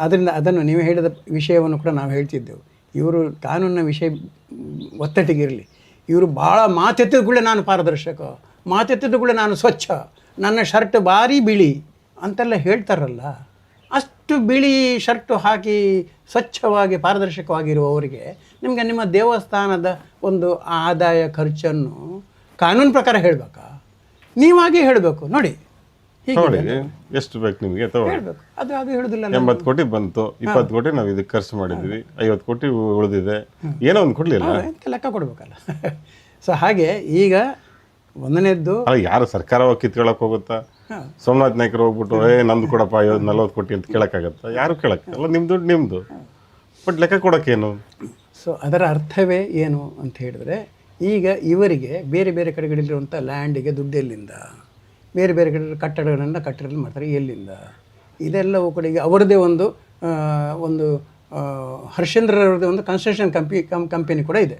ಅದರಿಂದ ಅದನ್ನು ನೀವು ಹೇಳಿದ ವಿಷಯವನ್ನು ಕೂಡ ನಾವು ಹೇಳ್ತಿದ್ದೆವು. ಇವರು ಕಾನೂನಿನ ವಿಷಯ ಒತ್ತಟ್ಟಿಗೆ ಒತ್ತಟ್ಟಿಗಿರಲಿ ಇವರು ಭಾಳ ಮಾತೆತ್ತಿದ ಕೂಡ ನಾನು ಪಾರದರ್ಶಕ. ಮಾತೆತ್ತಿದ ಕೂಡ ನಾನು ಸ್ವಚ್ಛ. ನನ್ನ ಶರ್ಟ್ ಭಾರಿ ಬಿಳಿ ಅಂತೆಲ್ಲ ಹೇಳ್ತಾರಲ್ಲ ಅಷ್ಟು ಬಿಳಿ ಶರ್ಟು ಹಾಕಿ ಸ್ವಚ್ಛವಾಗಿ ಪಾರದರ್ಶಕವಾಗಿರುವವರಿಗೆ ನಿಮಗೆ ನಿಮ್ಮ ದೇವಸ್ಥಾನದ ಒಂದು ಆದಾಯ ಖರ್ಚನ್ನು ಕಾನೂನು ಪ್ರಕಾರ ಹೇಳಬೇಕಾ? ನೀವಾಗೇ ಹೇಳಬೇಕು ನೋಡಿ. ಹೀಗೆ
ತಗೊಳ್ಳಿ ಎಷ್ಟು ಬೇಕು ನಿಮಗೆ
ಹೇಳ್ಬೇಕು. ಅದು ಅದು ಹೇಳುದಿಲ್ಲ
ಎಂಬತ್ತು ಕೋಟಿ ಬಂತು ಇಪ್ಪತ್ತು ಕೋಟಿ ನಾವು ಇದಕ್ಕೆ ಖರ್ಚು ಮಾಡಿದ್ವಿ ಐವತ್ತು ಕೋಟಿ ಉಳಿದಿದೆ ಏನೋ ಒಂದು ಕೊಡಲಿಲ್ಲ.
ಲೆಕ್ಕ ಕೊಡ್ಬೇಕಲ್ಲ. <laughs> ಸೊ ಹಾಗೆ ಈಗ ಒಂದನೇದ್ದು
ಅಲ್ಲ ಯಾರು ಸರ್ಕಾರ ಕಿತ್ಕೊಳಕ್ ಹೋಗುತ್ತಾ? ಸೋಮನಾಥ್ ನಾಯ್ಕರು ಹೋಗ್ಬಿಟ್ಟು ಏ ನಂದು ಕೊಡಪ್ಪ ಐವತ್ತು ನಲ್ವತ್ತು ಕೋಟಿ ಅಂತ ಕೇಳಕ್ಕಾಗತ್ತಾ? ಯಾರು ಕೇಳಕ್ಕೆ ಅಲ್ಲ ನಿಮ್ದು ದುಡ್ಡು ನಿಮ್ದು. ಬಟ್ ಲೆಕ್ಕ ಕೊಡಕ್ಕೇನು?
ಸೊ ಅದರ ಅರ್ಥವೇ ಏನು ಅಂತ ಹೇಳಿದ್ರೆ ಈಗ ಇವರಿಗೆ ಬೇರೆ ಬೇರೆ ಕಡೆಗಳಲ್ಲಿರುವಂಥ ಲ್ಯಾಂಡಿಗೆ ದುಡ್ಡು ಎಲ್ಲಿಂದ? ಬೇರೆ ಬೇರೆ ಕಡೆ ಕಟ್ಟಡಗಳನ್ನು ಕಟ್ಟಡಗಳು ಮಾಡ್ತಾರೆ ಎಲ್ಲಿಂದ? ಇದೆಲ್ಲವೂ ಕೂಡ ಈಗ ಅವರದೇ ಒಂದು ಒಂದು ಹರ್ಷೇಂದ್ರರವ್ರದ್ದೇ ಒಂದು ಕನ್ಸ್ಟ್ರಕ್ಷನ್ ಕಂಪಿ ಕಂಪನಿ ಕೂಡ ಇದೆ.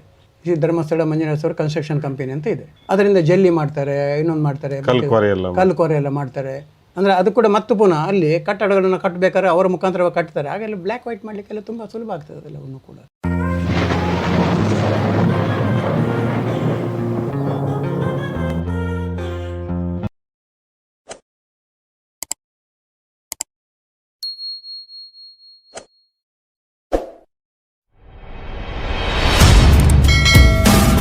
ಧರ್ಮಸ್ಥಳ ಮಂಜುನಾಥೇಶ್ವರ ಕನ್ಸ್ಟ್ರಕ್ಷನ್ ಕಂಪನಿ ಅಂತ ಇದೆ. ಅದರಿಂದ ಜಲ್ಲಿ ಮಾಡ್ತಾರೆ ಇನ್ನೊಂದು ಮಾಡ್ತಾರೆ ಕಲ್ಲು ಕೊರೆ ಎಲ್ಲ ಮಾಡ್ತಾರೆ. ಅಂದರೆ ಅದು ಕೂಡ ಮತ್ತೆ ಪುನಃ ಅಲ್ಲಿ ಕಟ್ಟಡಗಳನ್ನು ಕಟ್ಟಬೇಕಾದ್ರೆ ಅವರ ಮುಖಾಂತರ ಕಟ್ತಾರೆ. ಹಾಗೆಲ್ಲ ಬ್ಲ್ಯಾಕ್ ವೈಟ್ ಮಾಡಲಿಕ್ಕೆಲ್ಲ ತುಂಬ ಸುಲಭ ಆಗ್ತದೆ ಅದೆಲ್ಲವನ್ನು ಕೂಡ.